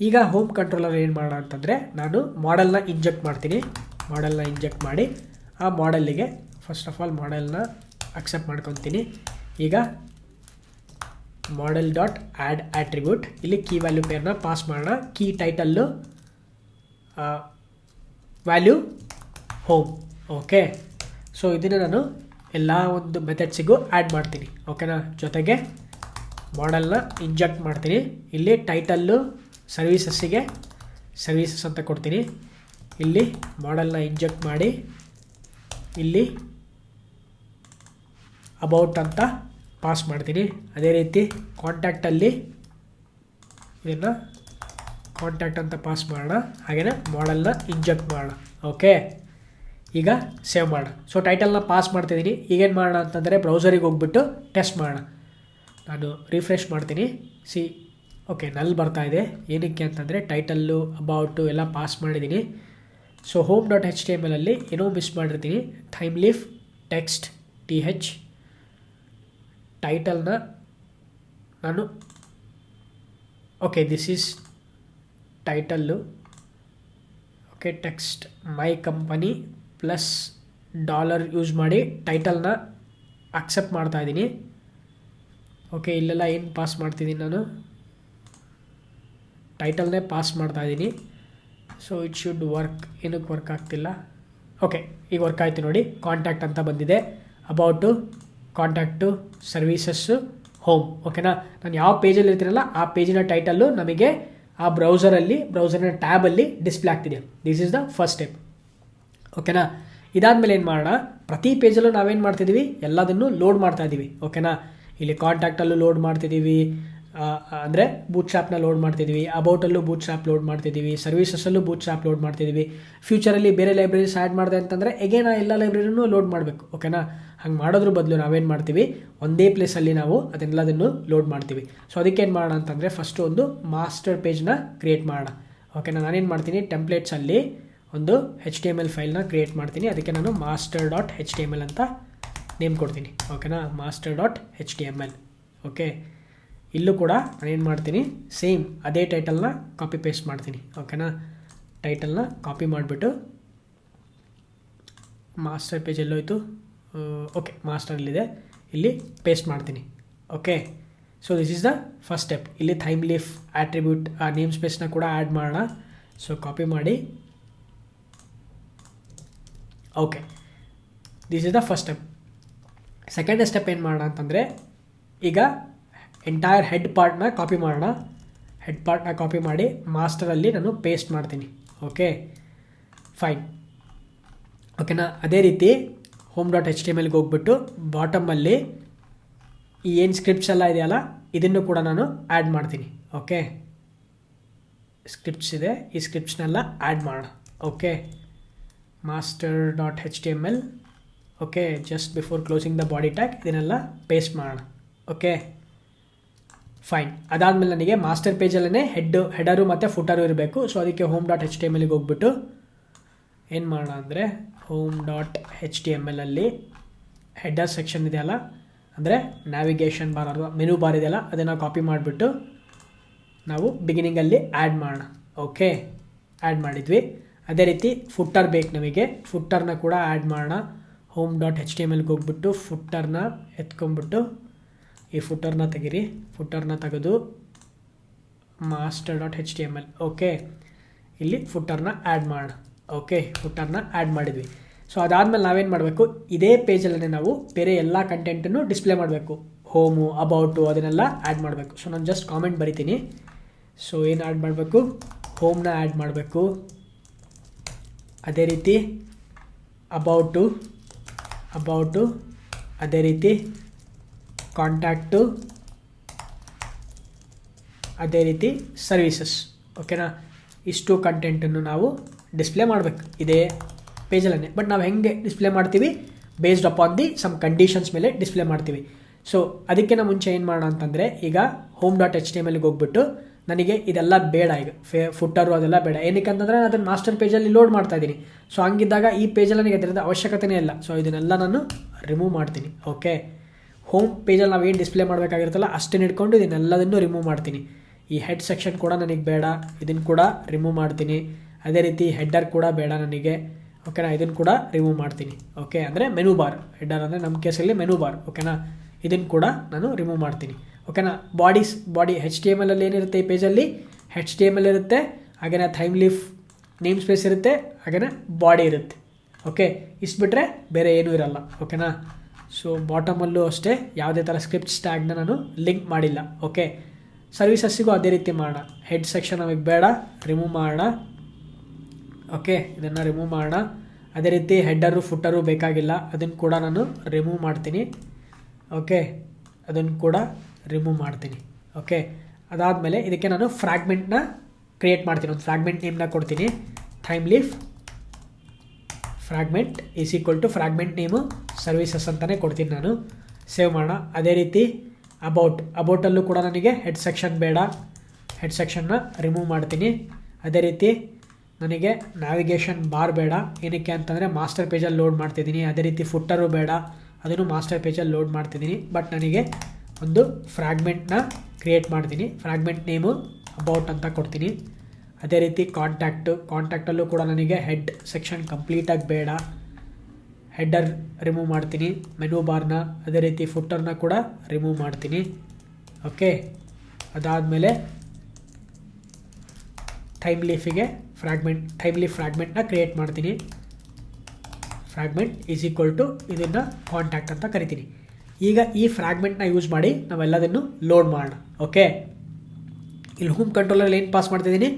ಈಗ ಹೋಮ್ ಕಂಟ್ರೋಲರ್ ಏನು ಮಾಡೋಣ ಅಂತಂದರೆ ನಾನು ಮಾಡೆಲ್ನ ಇಂಜೆಕ್ಟ್ ಮಾಡ್ತೀನಿ. ಮಾಡೆಲ್ನ ಇಂಜೆಕ್ಟ್ ಮಾಡಿ ಆ ಮಾಡೆಲ್ಲಿಗೆ ಫಸ್ಟ್ ಆಫ್ ಆಲ್ ಮಾಡೆಲ್ನ ಅಕ್ಸೆಪ್ಟ್ ಮಾಡ್ಕೊತೀನಿ. ಈಗ ಮಾಡೆಲ್ ಡಾಟ್ ಆ್ಯಡ್ ಆ್ಯಟ್ರಿಬ್ಯೂಟ್ ಇಲ್ಲಿ ಕೀ ವ್ಯಾಲ್ಯೂ ಪೇರ್ನ ಪಾಸ್ ಮಾಡೋಣ. Key title value home okay so ಇದನ್ನು ನಾನು ಎಲ್ಲ ಒಂದು ಮೆಥಡ್ಸಿಗೂ ಆ್ಯಡ್ ಮಾಡ್ತೀನಿ ಓಕೆನಾ ಜೊತೆಗೆ ಮಾಡೆಲ್ನ ಇಂಜೆಕ್ಟ್ ಮಾಡ್ತೀನಿ. ಇಲ್ಲಿ ಟೈಟಲ್ಲು ಸರ್ವೀಸಸ್ಸಿಗೆ ಸರ್ವೀಸಸ್ ಅಂತ ಕೊಡ್ತೀನಿ. ಇಲ್ಲಿ ಮಾಡೆಲ್ನ ಇಂಜೆಕ್ಟ್ ಮಾಡಿ, ಇಲ್ಲಿ ಅಬೌಟ್ ಅಂತ ಪಾಸ್ ಮಾಡ್ತೀನಿ. ಅದೇ ರೀತಿ ಕಾಂಟ್ಯಾಕ್ಟಲ್ಲಿ ಇದನ್ನು ಕಾಂಟ್ಯಾಕ್ಟ್ ಅಂತ ಪಾಸ್ ಮಾಡೋಣ. ಹಾಗೆಯೇ ಮಾಡೆಲ್ನ ಇಂಜೆಕ್ಟ್ ಮಾಡೋಣ. ಓಕೆ ಈಗ ಸೇವ್ ಮಾಡೋಣ. ಸೊ ಟೈಟಲ್ನ ಪಾಸ್ ಮಾಡ್ತಿದ್ದೀನಿ. ಈಗೇನು ಮಾಡೋಣ ಅಂತಂದರೆ ಬ್ರೌಸರಿಗೆ ಹೋಗ್ಬಿಟ್ಟು ಟೆಸ್ಟ್ ಮಾಡೋಣ. ನಾನು ರಿಫ್ರೆಶ್ ಮಾಡ್ತೀನಿ. ಸಿ ಓಕೆ ನಲ್ ಬರ್ತಾ ಇದೆ. ಏನಕ್ಕೆ ಅಂತಂದರೆ ಟೈಟಲ್ಲು ಅಬೌಟು ಎಲ್ಲ ಪಾಸ್ ಮಾಡಿದ್ದೀನಿ. So home dot H T M ಎಲಲ್ಲಿ ಏನೋ ಮಿಸ್ ಮಾಡಿರ್ತೀನಿ. Thymeleaf text T H ಟೈಟಲ್ನ ನಾನು okay this is title okay text my company plus dollar use ಮಾಡಿ ಟೈಟಲ್ನ ಅಕ್ಸೆಪ್ಟ್ ಮಾಡ್ತಾ ಇದ್ದೀನಿ ಓಕೆ ಇಲ್ಲೆಲ್ಲ ಏನು ಪಾಸ್ ಮಾಡ್ತಿದ್ದೀನಿ ನಾನು? ಟೈಟಲ್ನೇ ಪಾಸ್ ಮಾಡ್ತಾ ಇದ್ದೀನಿ ಸೊ ಇಟ್ ಶುಡ್ ವರ್ಕ್ ಏನಕ್ಕೆ ವರ್ಕ್ ಆಗ್ತಿಲ್ಲ? ಓಕೆ ಈಗ ವರ್ಕ್ ಆಯಿತು ನೋಡಿ. ಕಾಂಟ್ಯಾಕ್ಟ್ ಅಂತ ಬಂದಿದೆ. ಅಬೌಟು ಕಾಂಟ್ಯಾಕ್ಟು ಸರ್ವೀಸಸ್ಸು ಹೋಮ್ ಓಕೆನಾ ನಾನು ಯಾವ ಪೇಜಲ್ಲಿ ಇರ್ತೀನಲ್ಲ, ಆ ಪೇಜಿನ ಟೈಟಲ್ಲು ನಮಗೆ ಆ ಬ್ರೌಸರಲ್ಲಿ ಬ್ರೌಸರ್ನ ಟ್ಯಾಬಲ್ಲಿ ಡಿಸ್ಪ್ಲೇ ಆಗ್ತಿದೆ. This is the first step ಓಕೆನಾ ಇದಾದಮೇಲೆ ಏನು ಮಾಡೋಣ? ಪ್ರತಿ ಪೇಜಲ್ಲೂ ನಾವೇನು ಮಾಡ್ತಿದ್ದೀವಿ ಎಲ್ಲದನ್ನು ಲೋಡ್ ಮಾಡ್ತಾ ಇದ್ದೀವಿ ಓಕೆನಾ ಇಲ್ಲಿ ಕಾಂಟ್ಯಾಕ್ಟಲ್ಲೂ ಲೋಡ್ ಮಾಡ್ತಿದ್ದೀವಿ ಅಂದರೆ ಬೂಟ್ ಶಾಪ್ನ ಲೋಡ್ ಮಾಡ್ತಿದ್ದೀವಿ ಅಬೌಟಲ್ಲೂ ಬೂಟ್ ಶಾಪ್ ಲೋಡ್ ಮಾಡ್ತಿದ್ದೀವಿ ಸರ್ವಿಸಸಲ್ಲೂ ಬೂಟ್ ಶಾಪ್ ಲೋಡ್ ಮಾಡ್ತಿದ್ದೀವಿ ಫ್ಯೂಚರಲ್ಲಿ ಬೇರೆ ಲೈಬ್ರರೀಸ್ ಆ್ಯಡ್ ಮಾಡಿದೆ ಅಂತಂದರೆ ಎಗೇನ್ ಆ ಎಲ್ಲ ಲೈಬ್ರರಿನೂ ಲೋಡ್ ಮಾಡಬೇಕು. ಓಕೆನಾ ಹಂಗೆ ಮಾಡೋದ್ರ ಬದಲು ನಾವೇನು ಮಾಡ್ತೀವಿ? ಒಂದೇ ಪ್ಲೇಸಲ್ಲಿ ನಾವು ಅದನ್ನೆಲ್ಲದನ್ನು ಲೋಡ್ ಮಾಡ್ತೀವಿ. ಸೊ ಅದಕ್ಕೆ ಏನು ಮಾಡೋಣ ಅಂತಂದರೆ ಫಸ್ಟು ಒಂದು ಮಾಸ್ಟರ್ ಪೇಜ್ನ ಕ್ರಿಯೇಟ್ ಮಾಡೋಣ. ಓಕೆನಾ ನಾನೇನು ಮಾಡ್ತೀನಿ? ಟೆಂಪ್ಲೇಟ್ಸಲ್ಲಿ ಒಂದು ಹೆಚ್ ಡಿ ಎಂ ಎಲ್ ಫೈಲ್ನ ಕ್ರಿಯೇಟ್ ಮಾಡ್ತೀನಿ. ಅದಕ್ಕೆ ನಾನು master dot H T M L ಅಂತ ನೇಮ್ ಕೊಡ್ತೀನಿ ಓಕೆನಾ master dot H T M L okay ಇಲ್ಲೂ ಕೂಡ ನಾನೇನು ಮಾಡ್ತೀನಿ ಸೇಮ್ ಅದೇ ಟೈಟಲ್ನ ಕಾಪಿ ಪೇಸ್ಟ್ ಮಾಡ್ತೀನಿ ಓಕೆನಾ ಟೈಟಲ್ನ ಕಾಪಿ ಮಾಡಿಬಿಟ್ಟು ಮಾಸ್ಟರ್ ಪೇಜ್ ಎಲ್ಲೋಯ್ತು ಓಕೆ ಮಾಸ್ಟರಲ್ಲಿದೆ ಇಲ್ಲಿ ಪೇಸ್ಟ್ ಮಾಡ್ತೀನಿ okay so this is the first step ಇಲ್ಲಿ ಥೈಮ್ ಲೀಫ್ ಆಟ್ರಿಬ್ಯೂಟ್ ಆ ನೇಮ್ ಸ್ಪೇಸ್ನ ಕೂಡ ಆ್ಯಡ್ ಮಾಡೋಣ. ಸೊ ಕಾಪಿ ಮಾಡಿ. Okay this is the first step second step ಏನು ಮಾಡೋಣ ಅಂತಂದರೆ, ಈಗ ಎಂಟೈರ್ ಹೆಡ್ ಪಾರ್ಟ್ನ ಕಾಪಿ ಮಾಡೋಣ. ಹೆಡ್ ಪಾರ್ಟ್ನ ಕಾಪಿ ಮಾಡಿ ಮಾಸ್ಟರಲ್ಲಿ ನಾನು ಪೇಸ್ಟ್ ಮಾಡ್ತೀನಿ. ಓಕೆ ಫೈನ್ ಓಕೆನಾ ಅದೇ ರೀತಿ home dot H T M ಎಲ್ಗೆ ಹೋಗ್ಬಿಟ್ಟು ಬಾಟಮಲ್ಲಿ ಈ ಏನು ಸ್ಕ್ರಿಪ್ಟ್ಸ್ ಎಲ್ಲ ಇದೆಯಲ್ಲ, ಇದನ್ನು ಕೂಡ ನಾನು ಆ್ಯಡ್ ಮಾಡ್ತೀನಿ. ಓಕೆ ಸ್ಕ್ರಿಪ್ಟ್ಸ್ ಇದೆ, ಈ ಸ್ಕ್ರಿಪ್ಟ್ಸ್ನೆಲ್ಲ ಆ್ಯಡ್ ಮಾಡೋಣ. Okay master dot H T M L okay just before closing the body tag ಇದನ್ನೆಲ್ಲ ಪೇಸ್ಟ್ ಮಾಡೋಣ. ಓಕೆ ಫೈನ್ ಅದಾದಮೇಲೆ ನನಗೆ ಮಾಸ್ಟರ್ ಪೇಜಲ್ಲೇ ಹೆಡ್ ಹೆಡರು ಮತ್ತು ಫುಟರು ಇರಬೇಕು. ಸೊ ಅದಕ್ಕೆ home dot H T M ಎಲ್ಗೆ ಹೋಗ್ಬಿಟ್ಟು ಏನು ಮಾಡೋಣ ಅಂದರೆ home dot H T M ಎಲ್ಲಲ್ಲಿ header section ಇದೆಯಲ್ಲ ಅಂದರೆ ನ್ಯಾವಿಗೇಷನ್ ಬಾರ್ ಅಥವಾ ಮೆನು ಬಾರ್ ಇದೆಯಲ್ಲ ಅದನ್ನು ಕಾಪಿ ಮಾಡಿಬಿಟ್ಟು ನಾವು ಬಿಗಿನಿಂಗಲ್ಲಿ ಆ್ಯಡ್ ಮಾಡೋಣ. ಓಕೆ ಆ್ಯಡ್ ಮಾಡಿದ್ವಿ. ಅದೇ ರೀತಿ ಫುಟ್ಟರ್ ಬೇಕು ನಮಗೆ. ಫುಟ್ಟರ್ನ ಕೂಡ ಆ್ಯಡ್ ಮಾಡೋಣ. Home dot H T M ಎಲ್ಗೆ ಹೋಗ್ಬಿಟ್ಟು ಫುಟ್ಟರ್ನ ಎತ್ಕೊಂಡ್ಬಿಟ್ಟು ಈ ಫುಟ್ಟರ್ನ ತೆಗೀರಿ. ಫುಟ್ಟರ್ನ ತೆಗೆದು master dot H T M L okay ಇಲ್ಲಿ ಫುಟ್ಟರ್ನ ಆ್ಯಡ್ ಮಾಡೋಣ. ಓಕೆ ಫುಟ್ಟರ್ನ ಆ್ಯಡ್ ಮಾಡಿದ್ವಿ. ಸೊ ಅದಾದಮೇಲೆ ನಾವೇನು ಮಾಡಬೇಕು? ಇದೇ ಪೇಜಲ್ಲೇ ನಾವು ಬೇರೆ ಎಲ್ಲ ಕಂಟೆಂಟನ್ನು ಡಿಸ್ಪ್ಲೇ ಮಾಡಬೇಕು. ಹೋಮು ಅಬೌಟು ಅದನ್ನೆಲ್ಲ ಆ್ಯಡ್ ಮಾಡಬೇಕು. ಸೊ ನಾನು ಜಸ್ಟ್ ಕಾಮೆಂಟ್ ಬರಿತೀನಿ. ಸೊ ಏನು ಆ್ಯಡ್ ಮಾಡಬೇಕು? ಹೋಮ್ನ ಆ್ಯಡ್ ಮಾಡಬೇಕು. ಅದೇ ರೀತಿ ಅಬೌಟು ಅಬೌಟು ಅದೇ ರೀತಿ ಕಾಂಟ್ಯಾಕ್ಟು, ಅದೇ ರೀತಿ ಸರ್ವೀಸಸ್. ಓಕೆನಾ? ಇಷ್ಟು ಕಂಟೆಂಟನ್ನು ನಾವು ಡಿಸ್ಪ್ಲೇ ಮಾಡಬೇಕು. ಇದೇ ಪೇಜಲ್ಲೇ. ಬಟ್ ನಾವು ಹೆಂಗೆ ಡಿಸ್ಪ್ಲೇ ಮಾಡ್ತೀವಿ? Based upon the some conditions ಮೇಲೆ ಡಿಸ್ಪ್ಲೇ ಮಾಡ್ತೀವಿ. ಸೊ, ಅದಕ್ಕಿಂತ ಮುಂಚೆ ಏನು ಮಾಡೋಣ ಅಂತಂದರೆ, ಈಗ home dot H T M ಎಲ್ಗೆ ಹೋಗ್ಬಿಟ್ಟು ನನಗೆ ಇದೆಲ್ಲ ಬೇಡ ಈಗ. ಫೇ, ಫುಟ್ಟರು ಅದೆಲ್ಲ ಬೇಡ. ಏನಕ್ಕೆ ಅಂತಂದರೆ ನಾನು ಅದನ್ನು ಮಾಸ್ಟರ್ ಪೇಜಲ್ಲಿ ಲೋಡ್ ಮಾಡ್ತಾ ಇದ್ದೀನಿ. ಸೊ ಹಂಗಿದ್ದಾಗ ಈ ಪೇಜಲ್ಲಿ ನನಗೆ ಅದರಿಂದ ಅವಶ್ಯಕತೆಯೇ ಇಲ್ಲ. ಸೊ ಇದನ್ನೆಲ್ಲ ನಾನು ರಿಮೂವ್ ಮಾಡ್ತೀನಿ. ಓಕೆ ಹೋಮ್ ಪೇಜಲ್ಲಿ ನಾವು ಏನು ಡಿಸ್ಪ್ಲೇ ಮಾಡಬೇಕಾಗಿರುತ್ತಲ್ಲ, ಅಷ್ಟನ್ನು ಇಟ್ಕೊಂಡು ಇದನ್ನೆಲ್ಲದನ್ನು ರಿಮೂವ್ ಮಾಡ್ತೀನಿ. ಈ ಹೆಡ್ ಸೆಕ್ಷನ್ ಕೂಡ ನನಗೆ ಬೇಡ. ಇದನ್ನು ಕೂಡ ರಿಮೂವ್ ಮಾಡ್ತೀನಿ. ಅದೇ ರೀತಿ ಹೆಡ್ಡರ್ ಕೂಡ ಬೇಡ ನನಗೆ. ಓಕೆನಾ ಇದನ್ನು ಕೂಡ ರಿಮೂವ್ ಮಾಡ್ತೀನಿ. ಓಕೆ ಅಂದರೆ ಮೆನು ಬಾರ್ ಹೆಡ್ಡರ್ ಅಂದರೆ ನಮ್ಮ ಕೇಸಲ್ಲಿ ಮೆನು ಬಾರ್ ಓಕೆನಾ ಇದನ್ನು ಕೂಡ ನಾನು ರಿಮೂವ್ ಮಾಡ್ತೀನಿ. ಓಕೆನಾ? Bodies body H T M L ಅಲ್ಲಿ ಏನಿರುತ್ತೆ ಈ ಪೇಜಲ್ಲಿ ಹೆಚ್ ಟಿ ಎಂ ಎಲ್ ಇರುತ್ತೆ ಹಾಗೆಯೇ ಥೈಮ್ ಲೀಫ್ ನೇಮ್ ಸ್ಪೇಸ್ ಇರುತ್ತೆ ಹಾಗೆಯೇ ಬಾಡಿ ಇರುತ್ತೆ. ಓಕೆ ಇಷ್ಟು ಬಿಟ್ಟರೆ ಬೇರೆ ಏನೂ ಇರಲ್ಲ. ಓಕೆನಾ? ಸೊ ಬಾಟಮಲ್ಲೂ ಅಷ್ಟೇ, ಯಾವುದೇ ಥರ ಸ್ಕ್ರಿಪ್ಟ್ ಸ್ಟ್ಯಾಗ್ನ ನಾನು ಲಿಂಕ್ ಮಾಡಿಲ್ಲ. ಓಕೆ ಸರ್ವಿಸಸ್ಸಿಗೂ ಅದೇ ರೀತಿ ಮಾಡೋಣ. ಹೆಡ್ ಸೆಕ್ಷನ್ ನಮಗೆ ಬೇಡ ರಿಮೂವ್ ಮಾಡೋಣ. ಓಕೆ ಇದನ್ನು ರಿಮೂವ್ ಮಾಡೋಣ. ಅದೇ ರೀತಿ ಹೆಡ್ಡರು ಫುಟ್ಟರು ಬೇಕಾಗಿಲ್ಲ. ಅದನ್ನು ಕೂಡ ನಾನು ರಿಮೂವ್ ಮಾಡ್ತೀನಿ. ಓಕೆ ಅದನ್ನು ಕೂಡ ರಿಮೂವ್ ಮಾಡ್ತೀನಿ. ಓಕೆ ಅದಾದಮೇಲೆ ಇದಕ್ಕೆ ನಾನು ಫ್ರಾಗ್ಮೆಂಟ್ನ ಕ್ರಿಯೇಟ್ ಮಾಡ್ತೀನಿ. ಒಂದು ಫ್ರ್ಯಾಗ್ಮೆಂಟ್ ನೇಮ್ನ ಕೊಡ್ತೀನಿ. Thymeleaf fragment is equal to fragment name services ಅಂತಲೇ ಕೊಡ್ತೀನಿ ನಾನು. ಸೇವ್ ಮಾಡೋಣ. ಅದೇ ರೀತಿ ಅಬೌಟ್ ಅಬೌಟಲ್ಲೂ ಕೂಡ ನನಗೆ ಹೆಡ್ ಸೆಕ್ಷನ್ ಬೇಡ. ಹೆಡ್ ಸೆಕ್ಷನ್ನ ರಿಮೂವ್ ಮಾಡ್ತೀನಿ. ಅದೇ ರೀತಿ ನನಗೆ ನ್ಯಾವಿಗೇಷನ್ ಬಾರ್ ಬೇಡ. ಏನಕ್ಕೆ ಅಂತಂದರೆ ಮಾಸ್ಟರ್ ಪೇಜಲ್ಲಿ ಲೋಡ್ ಮಾಡ್ತಿದ್ದೀನಿ. ಅದೇ ರೀತಿ ಫುಟ್ಟರು ಬೇಡ. ಅದನ್ನು ಮಾಸ್ಟರ್ ಪೇಜಲ್ಲಿ ಲೋಡ್ ಮಾಡ್ತಿದ್ದೀನಿ. ಬಟ್ ನನಗೆ ಒಂದು ಫ್ರಾಗ್ಮೆಂಟ್ನ ಕ್ರಿಯೇಟ್ ಮಾಡ್ತೀನಿ. ಫ್ರಾಗ್ಮೆಂಟ್ ನೇಮು ಅಬೌಟ್ ಅಂತ ಕೊಡ್ತೀನಿ. ಅದೇ ರೀತಿ ಕಾಂಟ್ಯಾಕ್ಟು ಕಾಂಟ್ಯಾಕ್ಟಲ್ಲೂ ಕೂಡ ನನಗೆ ಹೆಡ್ ಸೆಕ್ಷನ್ ಕಂಪ್ಲೀಟಾಗಿ ಬೇಡ. ಹೆಡ್ಡರ್ ರಿಮೂವ್ ಮಾಡ್ತೀನಿ. ಮೆನು ಬಾರ್ನ ಅದೇ ರೀತಿ ಫುಟ್ಟರ್ನ ಕೂಡ ರಿಮೂವ್ ಮಾಡ್ತೀನಿ. ಓಕೆ ಅದಾದಮೇಲೆ ಟೈಮ್ ಲೀಫಿಗೆ ಫ್ರಾಗ್ಮೆಂಟ್ ಟೈಮ್ ಲೀಫ್ ಫ್ರಾಗ್ಮೆಂಟ್ನ ಕ್ರಿಯೇಟ್ ಮಾಡ್ತೀನಿ. ಫ್ರಾಗ್ಮೆಂಟ್ ಈಸ್ ಈಕ್ವಲ್ ಟು ಇದನ್ನು ಕಾಂಟ್ಯಾಕ್ಟ್ ಅಂತ ಕರಿತೀನಿ. ಈಗ ಈ ಫ್ರಾಗ್ಮೆಂಟ್ನ ಯೂಸ್ ಮಾಡಿ ನಾವೆಲ್ಲದನ್ನು ಲೋಡ್ ಮಾಡೋಣ ಓಕೆ ಇಲ್ಲಿ ಹೋಮ್ ಕಂಟ್ರೋಲಲ್ಲಿ ಏನು ಪಾಸ್ ಮಾಡ್ತಿದ್ದೀನಿ?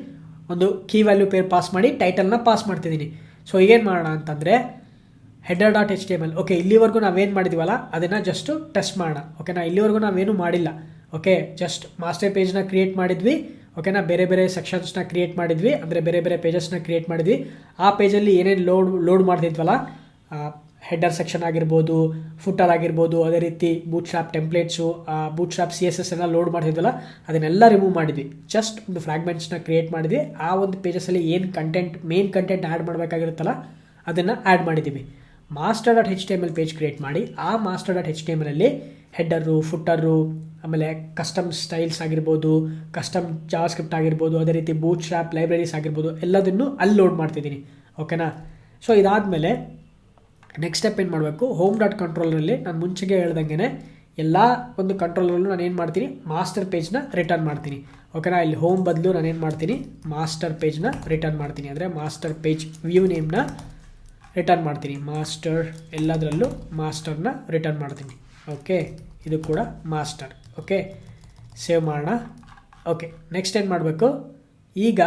ಒಂದು ಕೀ ವ್ಯಾಲ್ಯೂ ಪೇರ್ ಪಾಸ್ ಮಾಡಿ ಟೈಟಲ್ನ ಪಾಸ್ ಮಾಡ್ತಿದ್ದೀನಿ. ಸೊ ಏನು ಮಾಡೋಣ ಅಂತಂದರೆ header dot H T M L okay ಇಲ್ಲಿವರೆಗೂ ನಾವೇನು ಮಾಡಿದ್ದೀವಲ್ಲ ಅದನ್ನು ಜಸ್ಟು ಟೆಸ್ಟ್ ಮಾಡೋಣ ಓಕೆನಾ ಇಲ್ಲಿವರೆಗೂ ನಾವೇನು ಮಾಡಿಲ್ಲ ಓಕೆ ಜಸ್ಟ್ ಮಾಸ್ಟರ್ ಪೇಜ್ನ ಕ್ರಿಯೇಟ್ ಮಾಡಿದ್ವಿ ಓಕೆನಾ ಬೇರೆ ಬೇರೆ ಸೆಕ್ಷನ್ಸ್ನ ಕ್ರಿಯೇಟ್ ಮಾಡಿದ್ವಿ, ಅಂದರೆ ಬೇರೆ ಬೇರೆ ಪೇಜಸ್ನ ಕ್ರಿಯೇಟ್ ಮಾಡಿದ್ವಿ. ಆ ಪೇಜಲ್ಲಿ ಏನೇನು ಲೋಡ್ ಲೋಡ್ ಮಾಡ್ತಿದ್ವಲ್ಲ ಹೆಡರ್ ಸೆಕ್ಷನ್ ಆಗಿರ್ಬೋದು ಫುಟರ್ ಆಗಿರ್ಬೋದು, ಅದೇ ರೀತಿ Bootstrap templates Bootstrap C S S ಎಲ್ಲ ಲೋಡ್ ಮಾಡ್ತಿದ್ವಲ್ಲ, ಅದನ್ನೆಲ್ಲ ರಿಮೂವ್ ಮಾಡಿದ್ವಿ. ಜಸ್ಟ್ ಒಂದು ಫ್ರಾಗ್ಮೆಂಟ್ಸ್ನ ಕ್ರಿಯೇಟ್ ಮಾಡಿದ್ವಿ. ಆ ಒಂದು ಪೇಜಸಲ್ಲಿ ಏನು ಕಂಟೆಂಟ್ ಮೇನ್ ಕಂಟೆಂಟ್ ಆ್ಯಡ್ ಮಾಡಬೇಕಾಗಿರುತ್ತಲ್ಲ, ಅದನ್ನು ಆ್ಯಡ್ ಮಾಡಿದ್ದೀವಿ. Master dot H T M L page create ಮಾಡಿ, ಆ master dot H T M ಎಲಲ್ಲಿ header footer ಆಮೇಲೆ ಕಸ್ಟಮ್ ಸ್ಟೈಲ್ಸ್ ಆಗಿರ್ಬೋದು ಕಸ್ಟಮ್ ಜಾವಾ ಸ್ಕ್ರಿಪ್ಟ್ ಆಗಿರ್ಬೋದು, ಅದೇ ರೀತಿ ಬೂಟ್ ಶಾಪ್ ಲೈಬ್ರರೀಸ್ ಆಗಿರ್ಬೋದು, ಎಲ್ಲದನ್ನು ಅಲ್ಲಿ ಲೋಡ್ ಮಾಡ್ತಿದ್ದೀನಿ. ಓಕೆನಾ ಸೊ ಇದಾದಮೇಲೆ ನೆಕ್ಸ್ಟ್ ಸ್ಟೆಪ್ ಏನು ಮಾಡಬೇಕು? ಹೋಮ್ ಡಾಟ್ ಕಂಟ್ರೋಲರಲ್ಲಿ ನಾನು ಮುಂಚೆಗೆ ಹೇಳ್ದಂಗೆ ಎಲ್ಲ ಒಂದು ಕಂಟ್ರೋಲರಲ್ಲೂ ನಾನು ಏನು ಮಾಡ್ತೀನಿ? ಮಾಸ್ಟರ್ ಪೇಜ್ನ ರಿಟರ್ನ್ ಮಾಡ್ತೀನಿ. ಓಕೆನಾ ಇಲ್ಲಿ ಹೋಮ್ ಬದಲು ನಾನು ಏನು ಮಾಡ್ತೀನಿ? ಮಾಸ್ಟರ್ ಪೇಜ್ನ ರಿಟರ್ನ್ ಮಾಡ್ತೀನಿ. ಅಂದರೆ ಮಾಸ್ಟರ್ ಪೇಜ್ ವ್ಯೂ ನೇಮ್ನ ರಿಟರ್ನ್ ಮಾಡ್ತೀನಿ. ಮಾಸ್ಟರ್ ಎಲ್ಲದರಲ್ಲೂ ಮಾಸ್ಟರ್ನ ರಿಟರ್ನ್ ಮಾಡ್ತೀನಿ. ಓಕೆ ಇದು ಕೂಡ ಮಾಸ್ಟರ್ ಓಕೆ ಸೇವ್ ಮಾಡೋಣ. ಓಕೆ ನೆಕ್ಸ್ಟ್ ಏನು ಮಾಡಬೇಕು? ಈಗ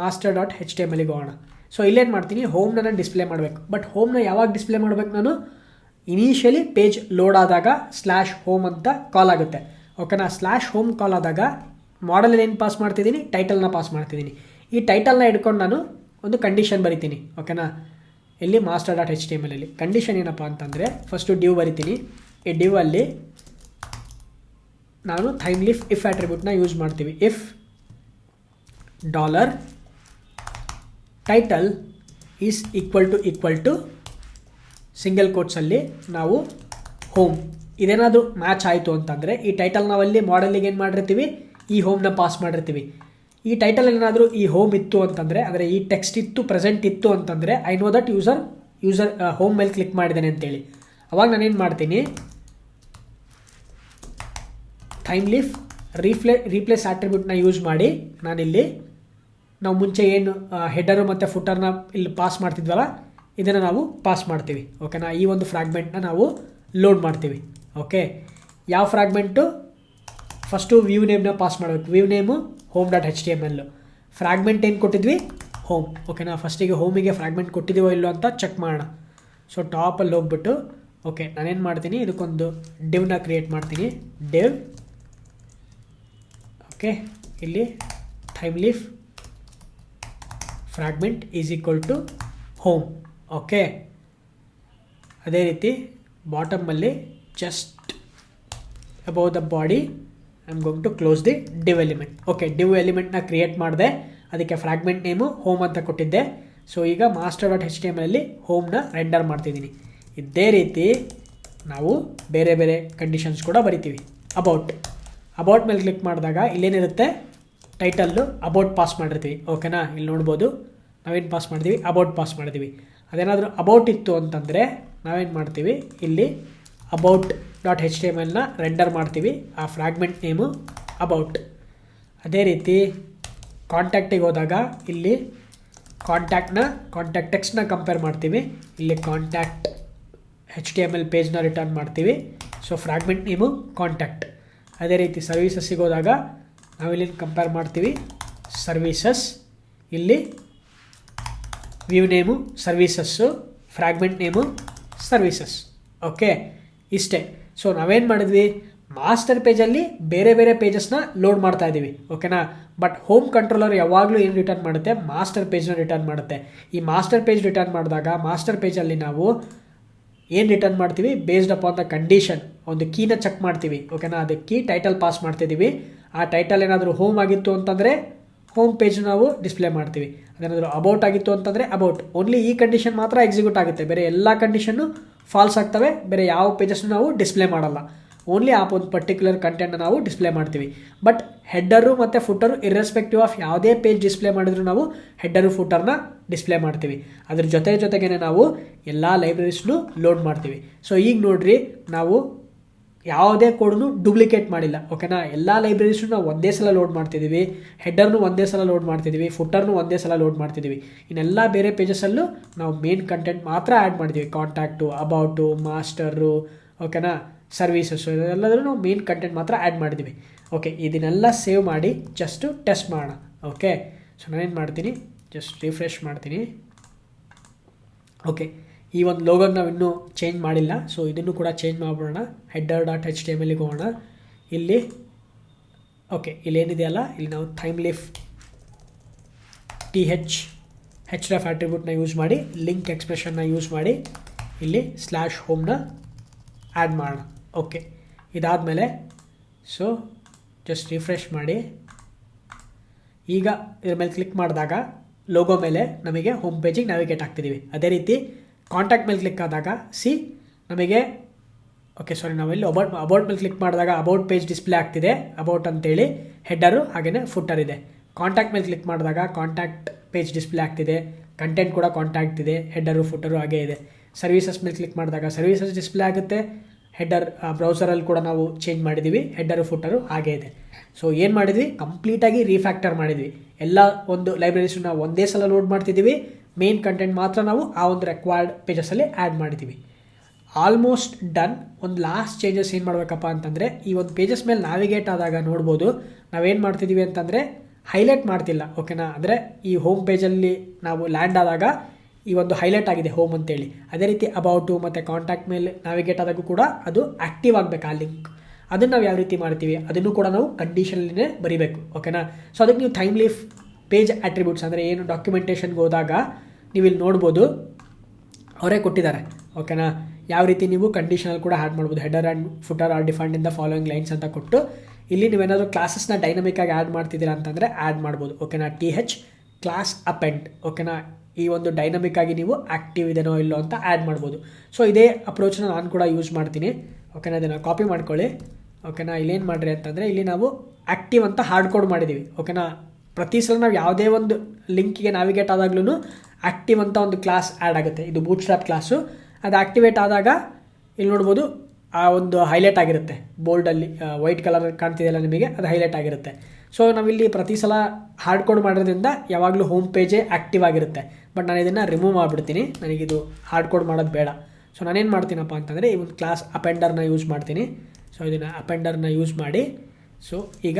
master dot H T M ಎಲ್ಲಿಗೆ ಹೋಗೋಣ. ಸೊ ಇಲ್ಲೇನು ಮಾಡ್ತೀನಿ? ಹೋಮ್ನ ನಾನು ಡಿಸ್ಪ್ಲೇ ಮಾಡಬೇಕು. ಬಟ್ ಹೋಮ್ನ ಯಾವಾಗ ಡಿಸ್ಪ್ಲೇ ಮಾಡಬೇಕು ನಾನು? ಇನಿಷಿಯಲಿ ಪೇಜ್ ಲೋಡ್ ಆದಾಗ ಸ್ಲ್ಯಾಶ್ ಹೋಮ್ ಅಂತ ಕಾಲ್ ಆಗುತ್ತೆ. ಓಕೆನಾ ಸ್ಲ್ಯಾಶ್ ಹೋಮ್ ಕಾಲ್ ಆದಾಗ ಮಾಡಲಲ್ಲಿ ಏನು ಪಾಸ್ ಮಾಡ್ತಿದ್ದೀನಿ? ಟೈಟಲ್ನ ಪಾಸ್ ಮಾಡ್ತಿದ್ದೀನಿ. ಈ ಟೈಟಲ್ನ ಹಿಡ್ಕೊಂಡು ನಾನು ಒಂದು ಕಂಡೀಷನ್ ಬರಿತೀನಿ. ಓಕೆನಾ ಇಲ್ಲಿ master dot H T M ಎಲ್ಲಿ ಕಂಡೀಷನ್ ಏನಪ್ಪ ಅಂತಂದರೆ ಫಸ್ಟು ಡ್ಯೂ ಬರಿತೀನಿ. ಈ ಡ್ಯೂ ಅಲ್ಲಿ ನಾನು ಥೈಮ್ ಲಿಫ್ ಇಫ್ ಆಟ್ರಿಬ್ಯೂಟ್ನ ಯೂಸ್ ಮಾಡ್ತೀವಿ. If dollar title is equal to equal to single ಕೋಟ್ಸಲ್ಲಿ ನಾವು ಹೋಮ್ ಇದೇನಾದರೂ ಮ್ಯಾಚ್ ಆಯಿತು ಅಂತಂದರೆ ಈ ಟೈಟಲ್ ನಾವಲ್ಲಿ ಮಾಡಲಿಗೆ ಏನು ಮಾಡಿರ್ತೀವಿ? ಈ ಹೋಮ್ನ ಪಾಸ್ ಮಾಡಿರ್ತೀವಿ. ಈ ಟೈಟಲ್ ಏನಾದರೂ ಈ ಹೋಮ್ ಇತ್ತು ಅಂತಂದರೆ, ಅಂದರೆ ಈ ಟೆಕ್ಸ್ಟ್ ಇತ್ತು ಪ್ರೆಸೆಂಟ್ ಇತ್ತು ಅಂತಂದರೆ I know that user user home ಮೇಲೆ ಕ್ಲಿಕ್ ಮಾಡಿದ್ದೇನೆ ಅಂತೇಳಿ. ಅವಾಗ ನಾನೇನು ಮಾಡ್ತೀನಿ? ಟೈಮ್ ಲಿಫ್ ರೀಪ್ಲೇ ರೀಪ್ಲೇಸ್ ಆಟ್ರಿಬ್ಯೂಟ್ನ ಯೂಸ್ ಮಾಡಿ ನಾನಿಲ್ಲಿ ನಾವು ಮುಂಚೆ ಏನು ಹೆಡರು ಮತ್ತು ಫುಟರ್ನ ಇಲ್ಲಿ ಪಾಸ್ ಮಾಡ್ತಿದ್ವಲ್ಲ, ಇದನ್ನು ನಾವು ಪಾಸ್ ಮಾಡ್ತೀವಿ. ಓಕೆನಾ ಈ ಒಂದು ಫ್ರಾಗ್ಮೆಂಟ್ನ ನಾವು ಲೋಡ್ ಮಾಡ್ತೀವಿ. ಓಕೆ ಯಾವ ಫ್ರಾಗ್ಮೆಂಟು ಫಸ್ಟು ವ್ಯೂ ನೇಮ್ನ ಪಾಸ್ ಮಾಡಬೇಕು. View name home dot H T M ಎಲ್ಲು ಫ್ರಾಗ್ಮೆಂಟ್ ಏನು ಕೊಟ್ಟಿದ್ವಿ ಹೋಮ್ ಓಕೆನಾ ಫಸ್ಟಿಗೆ ಹೋಮಿಗೆ ಫ್ರಾಗ್ಮೆಂಟ್ ಕೊಟ್ಟಿದ್ದೀವೋ ಇಲ್ಲೋ ಅಂತ ಚೆಕ್ ಮಾಡೋಣ. ಸೊ ಟಾಪಲ್ಲಿ ಹೋಗ್ಬಿಟ್ಟು ಓಕೆ ನಾನೇನು ಮಾಡ್ತೀನಿ? ಇದಕ್ಕೊಂದು ಡಿವ್ನ ಕ್ರಿಯೇಟ್ ಮಾಡ್ತೀನಿ. ಡಿವ್ ಓಕೆ ಇಲ್ಲಿ Thymeleaf fragment is equal to home okay ಅದೇ ರೀತಿ ಬಾಟಮಲ್ಲಿ just above the body I am to close the div element okay div ಎಲಿಮೆಂಟ್ನ create ಮಾಡಿದೆ. ಅದಕ್ಕೆ ಫ್ರ್ಯಾಗ್ಮೆಂಟ್ ನೇಮು ಹೋಮ್ ಅಂತ ಕೊಟ್ಟಿದ್ದೆ. ಸೊ ಈಗ master dot H T M ಅಲ್ಲಿ ಹೋಮ್ನ ರೆಂಡರ್ ಮಾಡ್ತಿದ್ದೀನಿ. ಇದೇ ರೀತಿ ನಾವು ಬೇರೆ ಬೇರೆ ಕಂಡೀಷನ್ಸ್ ಕೂಡ ಬರಿತೀವಿ. ಅಬೌಟ್ ಅಬೌಟ್ ಮೇಲೆ ಕ್ಲಿಕ್ ಮಾಡಿದಾಗ ಇಲ್ಲೇನಿರುತ್ತೆ? ಟೈಟಲ್ಲು ಅಬೌಟ್ ಪಾಸ್ ಮಾಡಿರ್ತೀವಿ. ಓಕೆನಾ ಇಲ್ಲಿ ನೋಡ್ಬೋದು. ನಾವೇನು ಪಾಸ್ ಮಾಡ್ತೀವಿ? ಅಬೌಟ್ ಪಾಸ್ ಮಾಡ್ತೀವಿ. ಅದೇನಾದರೂ ಅಬೌಟ್ ಇತ್ತು ಅಂತಂದರೆ ನಾವೇನು ಮಾಡ್ತೀವಿ? ಇಲ್ಲಿ about dot H T M ಎಲ್ನ render ಮಾಡ್ತೀವಿ. ಆ ಫ್ರಾಗ್ಮೆಂಟ್ ನೇಮು ಅಬೌಟ್ ಅದೇ ರೀತಿ ಕಾಂಟ್ಯಾಕ್ಟಿಗೆ ಹೋದಾಗ ಇಲ್ಲಿ ಕಾಂಟ್ಯಾಕ್ಟ್ನ ಕಾಂಟ್ಯಾಕ್ಟ್ ಟೆಕ್ಸ್ಟ್ನ ಕಂಪೇರ್ ಮಾಡ್ತೀವಿ. ಇಲ್ಲಿ contact H T M L ಪೇಜ್ನ return ಮಾಡ್ತೀವಿ. ಸೊ ಫ್ರಾಗ್ಮೆಂಟ್ ನೇಮು ಕಾಂಟ್ಯಾಕ್ಟ್ ಅದೇ ರೀತಿ ಸರ್ವೀಸಸ್ಸಿಗೆ ಹೋದಾಗ ನಾವಿಲ್ಲಿ ಕಂಪೇರ್ ಮಾಡ್ತೀವಿ. ಸರ್ವೀಸಸ್ ಇಲ್ಲಿ view name services fragment name services okay ಇಷ್ಟೇ. ಸೊ ನಾವೇನು ಮಾಡಿದ್ವಿ? ಮಾಸ್ಟರ್ ಪೇಜಲ್ಲಿ ಬೇರೆ ಬೇರೆ ಪೇಜಸ್ನ ಲೋಡ್ ಮಾಡ್ತಾ ಇದ್ದೀವಿ. ಓಕೆನಾ ಬಟ್ ಹೋಮ್ ಕಂಟ್ರೋಲರ್ ಯಾವಾಗಲೂ ಏನು ರಿಟರ್ನ್ ಮಾಡುತ್ತೆ? ಮಾಸ್ಟರ್ ಪೇಜ್ನ ರಿಟರ್ನ್ ಮಾಡುತ್ತೆ. ಈ ಮಾಸ್ಟರ್ ಪೇಜ್ ರಿಟರ್ನ್ ಮಾಡಿದಾಗ ಮಾಸ್ಟರ್ ಪೇಜಲ್ಲಿ ನಾವು ಏನು ರಿಟರ್ನ್ ಮಾಡ್ತೀವಿ? ಬೇಸ್ಡ್ ಅಪಾನ್ ದ ಕಂಡೀಷನ್ ಒಂದು ಕೀನ ಚೆಕ್ ಮಾಡ್ತೀವಿ. ಓಕೆನಾ ಅದಕ್ಕೆ ಕೀ ಟೈಟಲ್ ಪಾಸ್ ಮಾಡ್ತಿದ್ದೀವಿ. ಆ ಟೈಟಲ್ ಏನಾದರೂ ಹೋಮ್ ಆಗಿತ್ತು ಅಂತಂದರೆ ಹೋಮ್ ಪೇಜ್ ನಾವು ಡಿಸ್ಪ್ಲೇ ಮಾಡ್ತೀವಿ. ಅದೇನಾದರೂ ಅಬೌಟ್ ಆಗಿತ್ತು ಅಂತಂದರೆ ಅಬೌಟ್ ಓನ್ಲಿ ಈ ಕಂಡೀಷನ್ ಮಾತ್ರ ಎಕ್ಸಿಕ್ಯೂಟ್ ಆಗುತ್ತೆ. ಬೇರೆ ಎಲ್ಲ ಕಂಡೀಷನ್ನು ಫಾಲ್ಸ್ ಆಗ್ತವೆ. ಬೇರೆ ಯಾವ ಪೇಜಸ್ನು ನಾವು ಡಿಸ್ಪ್ಲೇ ಮಾಡಲ್ಲ. ಓನ್ಲಿ ಆ ಒಂದು ಪರ್ಟಿಕ್ಯುಲರ್ ಕಂಟೆಂಟ್ನ ನಾವು ಡಿಸ್ಪ್ಲೇ ಮಾಡ್ತೀವಿ. ಬಟ್ ಹೆಡ್ಡರು ಮತ್ತು ಫುಟರು ಇರ್ರೆಸ್ಪೆಕ್ಟಿವ್ ಆಫ್ ಯಾವುದೇ ಪೇಜ್ ಡಿಸ್ಪ್ಲೇ ಮಾಡಿದ್ರು ನಾವು ಹೆಡ್ಡರು ಫುಟರ್ನ ಡಿಸ್ಪ್ಲೇ ಮಾಡ್ತೀವಿ. ಅದ್ರ ಜೊತೆ ಜೊತೆಗೇನೆ ನಾವು ಎಲ್ಲ ಲೈಬ್ರರೀಸ್ನು ಲೋಡ್ ಮಾಡ್ತೀವಿ. ಸೊ ಈಗ ನೋಡ್ರಿ, ನಾವು ಯಾವುದೇ ಕೋಡ್ನು ಡೂಪ್ಲಿಕೇಟ್ ಮಾಡಿಲ್ಲ ಓಕೆನಾ ಎಲ್ಲ ಲೈಬ್ರರೀಸ್ನು ನಾವು ಒಂದೇ ಸಲ ಲೋಡ್ ಮಾಡ್ತಿದ್ದೀವಿ ಹೆಡ್ಡರ್ನು ಒಂದೇ ಸಲ ಲೋಡ್ ಮಾಡ್ತಿದ್ದೀವಿ ಫುಟರ್ನು ಒಂದೇ ಸಲ ಲೋಡ್ ಮಾಡ್ತಿದ್ದೀವಿ ಇನ್ನೆಲ್ಲ ಬೇರೆ ಪೇಜಸಲ್ಲೂ ನಾವು ಮೇನ್ ಕಂಟೆಂಟ್ ಮಾತ್ರ ಆ್ಯಡ್ ಮಾಡಿದ್ದೀವಿ ಕಾಂಟ್ಯಾಕ್ಟು ಅಬೌಟು ಮಾಸ್ಟರು ಓಕೆನಾ ಸರ್ವೀಸಸ್ಸು ಇದೆಲ್ಲದರೂ ನಾವು ಮೇನ್ ಕಂಟೆಂಟ್ ಮಾತ್ರ ಆ್ಯಡ್ ಮಾಡಿದ್ದೀವಿ ಓಕೆ ಇದನ್ನೆಲ್ಲ ಸೇವ್ ಮಾಡಿ ಜಸ್ಟು ಟೆಸ್ಟ್ ಮಾಡೋಣ ಓಕೆ ಸೊ ನಾನೇನು ಮಾಡ್ತೀನಿ? ಜಸ್ಟ್ ರಿಫ್ರೆಶ್ ಮಾಡ್ತೀನಿ. ಓಕೆ ಈ ಒಂದು ಲೋಗೋ ನಾವು ಇನ್ನೂ ಚೇಂಜ್ ಮಾಡಿಲ್ಲ. ಸೊ ಇದನ್ನು ಕೂಡ change ಮಾಡ್ಬಿಡೋಣ. Header dot H T M ಎಲ್ಲಿಗೆ ಹೋಗೋಣ ಇಲ್ಲಿ ಓಕೆ ಇಲ್ಲೇನಿದೆಯಲ್ಲ ಇಲ್ಲಿ ನಾವು Thymeleaf T H H F ಆಟ್ರಿಬ್ಯೂಟ್ನ use ಮಾಡಿ ಲಿಂಕ್ ಎಕ್ಸ್ಪ್ರೆಷನ್ನ ಯೂಸ್ ಮಾಡಿ, ಇಲ್ಲಿ ಸ್ಲ್ಯಾಶ್ ಹೋಮ್ನ ಆ್ಯಡ್ ಮಾಡೋಣ. ಓಕೆ ಇದಾದಮೇಲೆ ಸೊ ಜಸ್ಟ್ ರಿಫ್ರೆಶ್ ಮಾಡಿ. ಈಗ ಇದ್ರ ಮೇಲೆ ಕ್ಲಿಕ್ ಮಾಡಿದಾಗ ಲೋಗೋ ಮೇಲೆ ನಮಗೆ ಹೋಮ್ ಪೇಜಿಗೆ ನ್ಯಾವಿಗೇಟ್ ಆಗ್ತಿದ್ದೀವಿ ಅದೇ ರೀತಿ ಕಾಂಟ್ಯಾಕ್ಟ್ ಮೇಲೆ ಕ್ಲಿಕ್ ಆದಾಗ ಸಿ ನಮಗೆ ಓಕೆ ಸಾರಿ ನಾವೆಲ್ಲಿ ಅಬೌಟ್ ಅಬೌಟ್ ಮೇಲೆ ಕ್ಲಿಕ್ ಮಾಡಿದಾಗ ಅಬೌಟ್ ಪೇಜ್ ಡಿಸ್ಪ್ಲೇ ಆಗ್ತಿದೆ. ಅಬೌಟ್ ಅಂತೇಳಿ ಹೆಡ್ಡರು ಹಾಗೆಯೇ ಫುಟ್ಟರ್ ಇದೆ. ಕಾಂಟ್ಯಾಕ್ಟ್ ಮೇಲೆ ಕ್ಲಿಕ್ ಮಾಡಿದಾಗ ಕಾಂಟ್ಯಾಕ್ಟ್ ಪೇಜ್ ಡಿಸ್ಪ್ಲೇ ಆಗ್ತಿದೆ. ಕಂಟೆಂಟ್ ಕೂಡ ಕಾಂಟ್ಯಾಕ್ಟ್ ಇದೆ. ಹೆಡ್ಡರು ಫುಟ್ಟರು ಹಾಗೇ ಇದೆ. ಸರ್ವೀಸಸ್ ಮೇಲೆ ಕ್ಲಿಕ್ ಮಾಡಿದಾಗ ಸರ್ವೀಸಸ್ ಡಿಸ್ಪ್ಲೇ ಆಗುತ್ತೆ. ಹೆಡ್ಡರ್ ಬ್ರೌಸರಲ್ಲಿ ಕೂಡ ನಾವು ಚೇಂಜ್ ಮಾಡಿದ್ದೀವಿ ಹೆಡ್ಡರು ಫುಟ್ಟರು ಹಾಗೇ ಇದೆ. ಸೊ ಏನು ಮಾಡಿದ್ವಿ? ಕಂಪ್ಲೀಟಾಗಿ ರೀಫ್ಯಾಕ್ಟರ್ ಮಾಡಿದ್ವಿ. ಎಲ್ಲ ಒಂದು ಲೈಬ್ರರೀಸ್ ಒಂದೇ ಸಲ ಲೋಡ್ ಮಾಡ್ತಿದ್ದೀವಿ. ಮೇನ್ ಕಂಟೆಂಟ್ ಮಾತ್ರ ನಾವು ಆ ಒಂದು ರೆಕ್ವೈರ್ಡ್ ಪೇಜಸಲ್ಲಿ ಆ್ಯಡ್ ಮಾಡಿದ್ದೀವಿ ಆಲ್ಮೋಸ್ಟ್ ಡನ್ ಒಂದು ಲಾಸ್ಟ್ ಚೇಂಜಸ್ ಏನು ಮಾಡಬೇಕಪ್ಪ ಅಂತಂದರೆ, ಈ ಒಂದು ಪೇಜಸ್ ಮೇಲೆ ನ್ಯಾವಿಗೇಟ್ ಆದಾಗ ನೋಡ್ಬೋದು, ನಾವೇನು ಮಾಡ್ತಿದ್ದೀವಿ ಅಂತಂದರೆ ಹೈಲೈಟ್ ಮಾಡ್ತಿಲ್ಲ ಓಕೆನಾ ಅಂದರೆ ಈ ಹೋಮ್ ಪೇಜಲ್ಲಿ ನಾವು ಲ್ಯಾಂಡ್ ಆದಾಗ ಈ ಒಂದು ಹೈಲೈಟ್ ಆಗಿದೆ ಹೋಮ್ ಅಂತೇಳಿ. ಅದೇ ರೀತಿ ಅಬೌಟು ಮತ್ತು ಕಾಂಟ್ಯಾಕ್ಟ್ ಮೇಲೆ ನ್ಯಾವಿಗೇಟ್ ಆದಾಗೂ ಕೂಡ ಅದು ಆ್ಯಕ್ಟಿವ್ ಆಗಬೇಕು ಆ ಲಿಂಕ್ ಅದನ್ನು ನಾವು ಯಾವ ರೀತಿ ಮಾಡ್ತೀವಿ, ಅದನ್ನು ಕೂಡ ನಾವು ಕಂಡೀಷನಲ್ಲಿನೇ ಬರೀಬೇಕು ಓಕೆನಾ ಸೊ ಅದಕ್ಕೆ ನೀವು ಟೈಮ್ಲಿ ಪೇಜ್ ಅಟ್ರಿಬ್ಯೂಟ್ಸ್ ಅಂದರೆ ಏನು ಡಾಕ್ಯುಮೆಂಟೇಷನ್ಗೆ ಹೋದಾಗ ನೀವು ಇಲ್ಲಿ ನೋಡ್ಬೋದು. ಅವರೇ ಕೊಟ್ಟಿದ್ದಾರೆ. ಓಕೆನಾ ಯಾವ ರೀತಿ ನೀವು ಕಂಡೀಷನಲ್ ಕೂಡ ಆ್ಯಡ್ ಮಾಡ್ಬೋದು. Header and footer are defined in the following lines ಅಂತ ಕೊಟ್ಟು ಇಲ್ಲಿ ನೀವೇನಾದರೂ ಕ್ಲಾಸಸ್ನ ಡೈನಮಿಕ್ಕಾಗಿ ಆ್ಯಡ್ ಮಾಡ್ತಿದ್ದೀರಾ ಅಂತಂದರೆ ಆ್ಯಡ್ ಮಾಡ್ಬೋದು. ಓಕೆನಾ ಟಿ ಹೆಚ್ ಕ್ಲಾಸ್ ಅಪೆಂಡ್ ಓಕೆನಾ ಈ ಒಂದು ಡೈನಮಿಕ್ ಆಗಿ ನೀವು ಆ್ಯಕ್ಟಿವ್ ಇದೇನೋ ಇಲ್ಲೋ ಅಂತ ಆ್ಯಡ್ ಮಾಡ್ಬೋದು. ಸೊ ಇದೇ ಅಪ್ರೋಚ್ನ ನಾನು ಕೂಡ ಯೂಸ್ ಮಾಡ್ತೀನಿ. ಓಕೆನಾ ಇದನ್ನು ಕಾಪಿ ಮಾಡ್ಕೊಳ್ಳಿ. ಓಕೆನಾ ಇಲ್ಲೇನು ಮಾಡಿರಿ ಅಂತಂದರೆ ಇಲ್ಲಿ ನಾವು ಆ್ಯಕ್ಟಿವ್ ಅಂತ ಹಾರ್ಡ್ ಕೋಡ್ ಮಾಡಿದ್ದೀವಿ ಓಕೆನಾ ಪ್ರತಿ ಸಲ ನಾವು ಯಾವುದೇ ಒಂದು ಲಿಂಕಿಗೆ ನ್ಯಾವಿಗೇಟ್ ಆದಾಗ್ಲೂ ಆ್ಯಕ್ಟಿವ್ ಅಂತ ಒಂದು ಕ್ಲಾಸ್ ಆ್ಯಡ್ ಆಗುತ್ತೆ. ಇದು ಬೂಟ್ ಸ್ಟ್ರಾಪ್ ಕ್ಲಾಸು ಅದು ಆ್ಯಕ್ಟಿವೇಟ್ ಆದಾಗ ಇಲ್ಲಿ ನೋಡ್ಬೋದು ಆ ಒಂದು ಹೈಲೈಟ್ ಆಗಿರುತ್ತೆ. ಬೋಲ್ಡಲ್ಲಿ ವೈಟ್ ಕಲರ್ ಕಾಣ್ತಿದೆಯಲ್ಲ ನಿಮಗೆ, ಅದು ಹೈಲೈಟ್ ಆಗಿರುತ್ತೆ. ಸೊ ನಾವಿಲ್ಲಿ ಪ್ರತಿ ಸಲ ಹಾರ್ಡ್ ಕೋಡ್ ಮಾಡೋದ್ರಿಂದ ಯಾವಾಗಲೂ ಹೋಮ್ ಪೇಜೇ ಆ್ಯಕ್ಟಿವ್ ಆಗಿರುತ್ತೆ. ಬಟ್ ನಾನು ಇದನ್ನು ರಿಮೂವ್ ಮಾಡಿಬಿಡ್ತೀನಿ. ನನಗಿದು ಹಾರ್ಡ್ ಕೋಡ್ ಮಾಡೋದು ಬೇಡ. ಸೊ ನಾನೇನು ಮಾಡ್ತೀನಪ್ಪ ಅಂತಂದರೆ ಈ ಒಂದು ಕ್ಲಾಸ್ ಅಪೆಂಡರ್ನ ಯೂಸ್ ಮಾಡ್ತೀನಿ. ಸೊ ಇದನ್ನು ಅಪೆಂಡರ್ನ ಯೂಸ್ ಮಾಡಿ. ಸೊ ಈಗ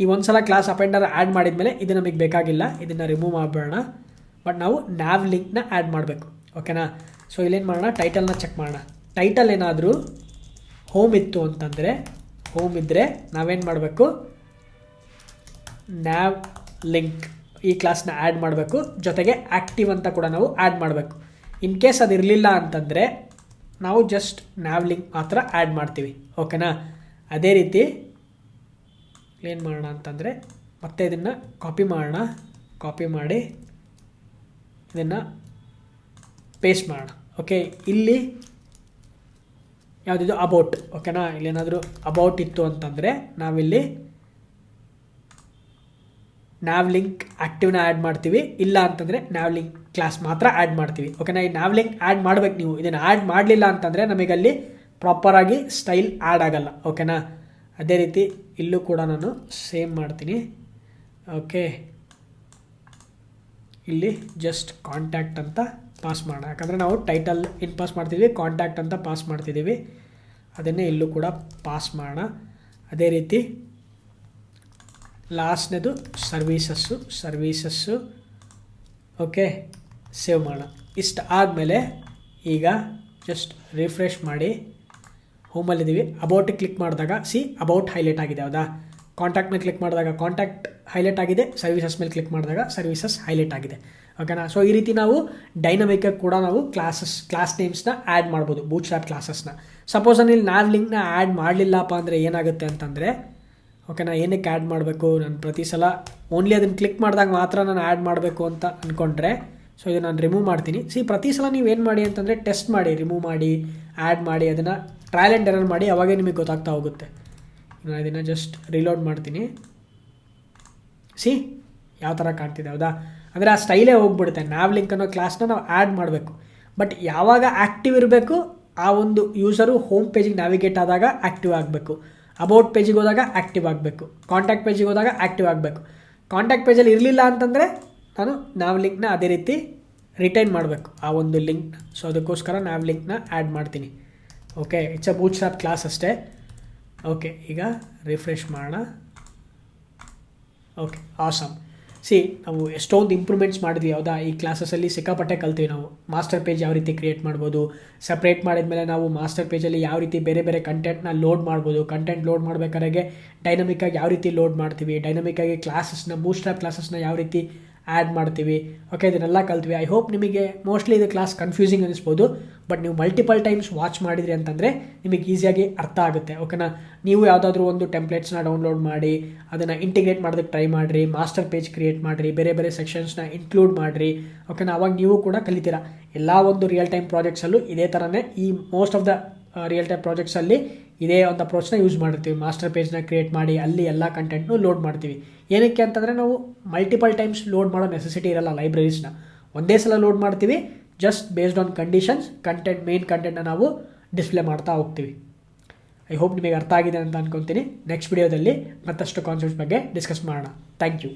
ಈ ಒಂದು ಸಲ ಕ್ಲಾಸ್ ಅಪೆಂಡರ್ ಆ್ಯಡ್ ಮಾಡಿದ್ಮೇಲೆ ಇದು ನಮಗೆ ಬೇಕಾಗಿಲ್ಲ, ಇದನ್ನು ರಿಮೂವ್ ಮಾಡಿಬಿಡೋಣ. ಬಟ್ ನಾವು ನ್ಯಾವ್ ಲಿಂಕ್ನ ಆ್ಯಡ್ ಮಾಡಬೇಕು ಓಕೆನಾ ಸೊ ಇಲ್ಲೇನು ಮಾಡೋಣ? ಟೈಟಲ್ನ ಚೆಕ್ ಮಾಡೋಣ. ಟೈಟಲ್ ಏನಾದರೂ ಹೋಮ್ ಇತ್ತು ಅಂತಂದರೆ ಹೋಮ್ ಇದ್ದರೆ ನಾವೇನು ಮಾಡಬೇಕು? ನ್ಯಾವ್ ಲಿಂಕ್ ಈ ಕ್ಲಾಸ್ನ ಆ್ಯಡ್ ಮಾಡಬೇಕು. ಜೊತೆಗೆ ಆ್ಯಕ್ಟಿವ್ ಅಂತ ಕೂಡ ನಾವು ಆ್ಯಡ್ ಮಾಡಬೇಕು. ಇನ್ ಕೇಸ್ ಅದು ಇರಲಿಲ್ಲ ಅಂತಂದರೆ, ನಾವು ಜಸ್ಟ್ ನ್ಯಾವ್ ಲಿಂಕ್ ಮಾತ್ರ ಆ್ಯಡ್ ಮಾಡ್ತೀವಿ ಓಕೆನಾ ಅದೇ ರೀತಿ ಏನು ಮಾಡೋಣ ಅಂತಂದರೆ ಮತ್ತೆ ಇದನ್ನು ಕಾಪಿ ಮಾಡೋಣ ಕಾಪಿ ಮಾಡಿ ಇದನ್ನು ಪೇಸ್ಟ್ ಮಾಡೋಣ. ಓಕೆ ಇಲ್ಲಿ ಯಾವುದಿದು ಅಬೌಟ್ ಓಕೆನಾ ಇಲ್ಲೇನಾದರೂ ಅಬೌಟ್ ಇತ್ತು ಅಂತಂದರೆ ನಾವಿಲ್ಲಿ ನ್ಯಾವ್ ಲಿಂಕ್ ಆ್ಯಕ್ಟಿವ್ನ ಆ್ಯಡ್ ಮಾಡ್ತೀವಿ. ಇಲ್ಲ ಅಂತಂದರೆ ನ್ಯಾವ್ ಲಿಂಕ್ ಕ್ಲಾಸ್ ಮಾತ್ರ ಆ್ಯಡ್ ಮಾಡ್ತೀವಿ. ಓಕೆನಾ ಈ ನ್ಯಾವ್ ಲಿಂಕ್ ಆ್ಯಡ್ ಮಾಡ್ಬೇಕು ನೀವು. ಇದನ್ನು ಆ್ಯಡ್ ಮಾಡಲಿಲ್ಲ ಅಂತಂದರೆ ನಮಗಲ್ಲಿ ಪ್ರಾಪರಾಗಿ ಸ್ಟೈಲ್ ಆ್ಯಡ್ ಆಗಲ್ಲ. ಓಕೆನಾ ಅದೇ ರೀತಿ ಇಲ್ಲೂ ಕೂಡ ನಾನು ಸೇಮ್ ಮಾಡ್ತೀನಿ. ಓಕೆ ಇಲ್ಲಿ ಜಸ್ಟ್ ಕಾಂಟ್ಯಾಕ್ಟ್ ಅಂತ ಪಾಸ್ ಮಾಡೋಣ. ಯಾಕಂದರೆ ನಾವು ಟೈಟಲ್ ಇನ್ ಪಾಸ್ ಮಾಡ್ತಿದ್ವಿ ಕಾಂಟ್ಯಾಕ್ಟ್ ಅಂತ ಪಾಸ್ ಮಾಡ್ತಿದ್ದೀವಿ. ಅದನ್ನೇ ಇಲ್ಲೂ ಕೂಡ ಪಾಸ್ ಮಾಡೋಣ. ಅದೇ ರೀತಿ ಲಾಸ್ಟ್ನೇದು ಸರ್ವೀಸಸ್ಸು ಸರ್ವೀಸಸ್ಸು ಓಕೆ ಸೇವ್ ಮಾಡೋಣ. ಇಷ್ಟು ಆದಮೇಲೆ ಈಗ ಜಸ್ಟ್ ರಿಫ್ರೆಶ್ ಮಾಡಿ. ಹೋಮಲ್ಲಿದ್ದೀವಿ ಅಬೌಟ್ ಕ್ಲಿಕ್ ಮಾಡಿದಾಗ ಸಿ ಅಬೌಟ್ ಹೈಲೈಟ್ ಆಗಿದೆ, ಹೌದಾ? ಕಾಂಟ್ಯಾಕ್ಟ್ ಮೇಲೆ ಕ್ಲಿಕ್ ಮಾಡಿದಾಗ ಕಾಂಟ್ಯಾಕ್ಟ್ ಹೈಲೈಟ್ ಆಗಿದೆ. ಸರ್ವಿಸಸ್ ಮೇಲೆ ಕ್ಲಿಕ್ ಮಾಡಿದಾಗ ಸರ್ವಿಸಸ್ ಹೈಲೈಟ್ ಆಗಿದೆ. ಓಕೆನಾ ಸೊ ಈ ರೀತಿ ನಾವು ಡೈನಮಿಕಾಗಿ ಕೂಡ ನಾವು ಕ್ಲಾಸಸ್ ಕ್ಲಾಸ್ ನೇಮ್ಸ್ನ ಆ್ಯಡ್ ಮಾಡ್ಬೋದು ಬೂಟ್ ಸ್ಟ್ರಾಪ್ ಕ್ಲಾಸಸ್ನ ಸಪೋಸ್ ನಾನು ಇಲ್ಲಿ ನ್ಯಾವ್ ಲಿಂಕ್ನ ಆ್ಯಡ್ ಮಾಡಲಿಲ್ಲಪ್ಪ ಅಂದರೆ ಏನಾಗುತ್ತೆ ಅಂತಂದರೆ ಓಕೆನಾ ಏನಕ್ಕೆ ಆ್ಯಡ್ ಮಾಡಬೇಕು? ನಾನು ಪ್ರತಿ ಸಲ ಓನ್ಲಿ ಅದನ್ನು ಕ್ಲಿಕ್ ಮಾಡಿದಾಗ ಮಾತ್ರ ನಾನು ಆ್ಯಡ್ ಮಾಡಬೇಕು ಅಂತ ಅಂದ್ಕೊಂಡ್ರೆ ಸೊ ಇದು ನಾನು ರಿಮೂವ್ ಮಾಡ್ತೀನಿ. ಸಿ ಪ್ರತಿ ಸಲ ನೀವು ಏನು ಮಾಡಿ ಅಂತಂದರೆ ಟೆಸ್ಟ್ ಮಾಡಿ ರಿಮೂವ್ ಮಾಡಿ ಆ್ಯಡ್ ಮಾಡಿ ಅದನ್ನು ಟ್ರಯಲ್ ಆ್ಯಂಡ್ ಎರರ್ ಮಾಡಿ ಅವಾಗೇ ನಿಮಗೆ ಗೊತ್ತಾಗ್ತಾ ಹೋಗುತ್ತೆ. ನಾನು ಇದನ್ನು ಜಸ್ಟ್ ರಿಲೋಡ್ ಮಾಡ್ತೀನಿ. ಸಿ ಯಾವ ಥರ ಕಾಣ್ತಿದೆ, ಹೌದಾ? ಅಂದರೆ ಆ ಸ್ಟೈಲೇ ಹೋಗ್ಬಿಡುತ್ತೆ. ನಾವ್ ಲಿಂಕ್ ಅನ್ನೋ ಕ್ಲಾಸ್ನ ನಾವು ಆ್ಯಡ್ ಮಾಡಬೇಕು. ಬಟ್ ಯಾವಾಗ ಆ್ಯಕ್ಟಿವ್ ಇರಬೇಕು, ಆ ಒಂದು ಯೂಸರು ಹೋಮ್ ಪೇಜಿಗೆ ನ್ಯಾವಿಗೇಟ್ ಆದಾಗ ಆ್ಯಕ್ಟಿವ್ ಆಗಬೇಕು. ಅಬೌಟ್ ಪೇಜಿಗೆ ಹೋದಾಗ ಆ್ಯಕ್ಟಿವ್ ಆಗಬೇಕು. ಕಾಂಟ್ಯಾಕ್ಟ್ ಪೇಜಿಗೆ ಹೋದಾಗ ಆ್ಯಕ್ಟಿವ್ ಆಗಬೇಕು. ಕಾಂಟ್ಯಾಕ್ಟ್ ಪೇಜಲ್ಲಿ ಇರಲಿಲ್ಲ ಅಂತಂದರೆ ನಾನು ನಾವ್ ಲಿಂಕ್ನ ಅದೇ ರೀತಿ ರಿಟೈನ್ ಮಾಡಬೇಕು ಆ ಒಂದು ಲಿಂಕ್ ಸೊ ಅದಕ್ಕೋಸ್ಕರ ನಾವು ಲಿಂಕ್ನ ಆ್ಯಡ್ ಮಾಡ್ತೀನಿ. Okay it's a Bootstrap class ಅಷ್ಟೇ. ಓಕೆ ಈಗ ರಿಫ್ರೆಶ್ ಮಾಡೋಣ. ಓಕೆ ಆಸಮ್ ಸಿ ನಾವು ಎಷ್ಟೊಂದು ಇಂಪ್ರೂವ್ಮೆಂಟ್ಸ್ ಮಾಡಿದ್ವಿ. ಹೌದಾ? ಈ ಕ್ಲಾಸಸಲ್ಲಿ ಸಿಕ್ಕಾಪಟ್ಟೆ ಕಲ್ತೀವಿ ನಾವು. ಮಾಸ್ಟರ್ ಪೇಜ್ ಯಾವ ರೀತಿ ಕ್ರಿಯೇಟ್ ಮಾಡ್ಬೋದು? ಸಪ್ರೇಟ್ ಮಾಡಿದ್ಮೇಲೆ ನಾವು ಮಾಸ್ಟರ್ ಪೇಜಲ್ಲಿ ಯಾವ ರೀತಿ ಬೇರೆ ಬೇರೆ ಕಂಟೆಂಟ್ನ ಲೋಡ್ ಮಾಡ್ಬೋದು? ಕಂಟೆಂಟ್ ಲೋಡ್ ಮಾಡಬೇಕಾದ್ರೆ ಡೈನಮಿಕ್ಕಾಗಿ ಯಾವ ರೀತಿ ಲೋಡ್ ಮಾಡ್ತೀವಿ? ಡೈನಮಿಕ್ಕಾಗಿ ಕ್ಲಾಸಸ್ನ ಬೂಸ್ಟ್ರಾಪ್ ಕ್ಲಾಸಸ್ನ ಯಾವ ರೀತಿ ಆ್ಯಡ್ ಮಾಡ್ತೀವಿ. ಓಕೆ ಇದನ್ನೆಲ್ಲ ಕಲ್ತ್ವಿ. ಐ ಹೋಪ್ ನಿಮಗೆ ಮೋಸ್ಟ್ಲಿ ಇದು ಕ್ಲಾಸ್ ಕನ್ಫ್ಯೂಸಿಂಗ್ ಅನಿಸ್ಬೋದು ಬಟ್ ನೀವು ಮಲ್ಟಿಪಲ್ ಟೈಮ್ಸ್ ವಾಚ್ ಮಾಡಿದ್ರಿ ಅಂತಂದರೆ ನಿಮಗೆ ಈಸಿಯಾಗಿ ಅರ್ಥ ಆಗುತ್ತೆ. ಓಕೆನಾ ನೀವು ಯಾವುದಾದ್ರೂ ಒಂದು ಟೆಂಪ್ಲೇಟ್ಸ್ನ ಡೌನ್ಲೋಡ್ ಮಾಡಿ, ಅದನ್ನು ಇಂಟಿಗ್ರೇಟ್ ಮಾಡೋದಕ್ಕೆ ಟ್ರೈ ಮಾಡಿರಿ ಮಾಸ್ಟರ್ ಪೇಜ್ ಕ್ರಿಯೇಟ್ ಮಾಡಿರಿ, ಬೇರೆ ಬೇರೆ ಸೆಕ್ಷನ್ಸ್ನ ಇನ್ಕ್ಲೂಡ್ ಮಾಡಿರಿ. ಓಕೆನಾ ಅವಾಗ ನೀವು ಕೂಡ ಕಲಿತೀರಾ. ಎಲ್ಲ ಒಂದು ರಿಯಲ್ ಟೈಮ್ ಪ್ರಾಜೆಕ್ಟ್ಸಲ್ಲೂ ಇದೇ ಥರನೇ ಈ most of the real time ಪ್ರಾಜೆಕ್ಟ್ಸಲ್ಲಿ ಇದೇ ಒಂದು ಅಪ್ರೋಚ್ನ ಯೂಸ್ ಮಾಡ್ತೀವಿ ಮಾಸ್ಟರ್ ಪೇಜ್ನ ಕ್ರಿಯೇಟ್ ಮಾಡಿ, ಅಲ್ಲಿ ಎಲ್ಲ ಕಂಟೆಂಟ್ನೂ ಲೋಡ್ ಮಾಡ್ತೀವಿ. ಏನಕ್ಕೆ ಅಂತಂದರೆ ನಾವು ಮಲ್ಟಿಪಲ್ ಟೈಮ್ಸ್ ಲೋಡ್ ಮಾಡೋ ನೆಸೆಸಿಟಿ ಇರಲ್ಲ ಲೈಬ್ರರೀಸ್ನ ಒಂದೇ ಸಲ ಲೋಡ್ ಮಾಡ್ತೀವಿ just based on conditions content main ಕಂಟೆಂಟ್ನ ನಾವು ಡಿಸ್ಪ್ಲೇ ಮಾಡ್ತಾ ಹೋಗ್ತೀವಿ. ಐ ಹೋಪ್ ನಿಮಗೆ ಅರ್ಥ ಆಗಿದೆ ಅಂತ ಅನ್ಕೊತೀನಿ. ನೆಕ್ಸ್ಟ್ ವಿಡಿಯೋದಲ್ಲಿ ಮತ್ತಷ್ಟು ಕಾನ್ಸೆಪ್ಟ್ಸ್ ಬಗ್ಗೆ ಡಿಸ್ಕಸ್ ಮಾಡೋಣ. Thank you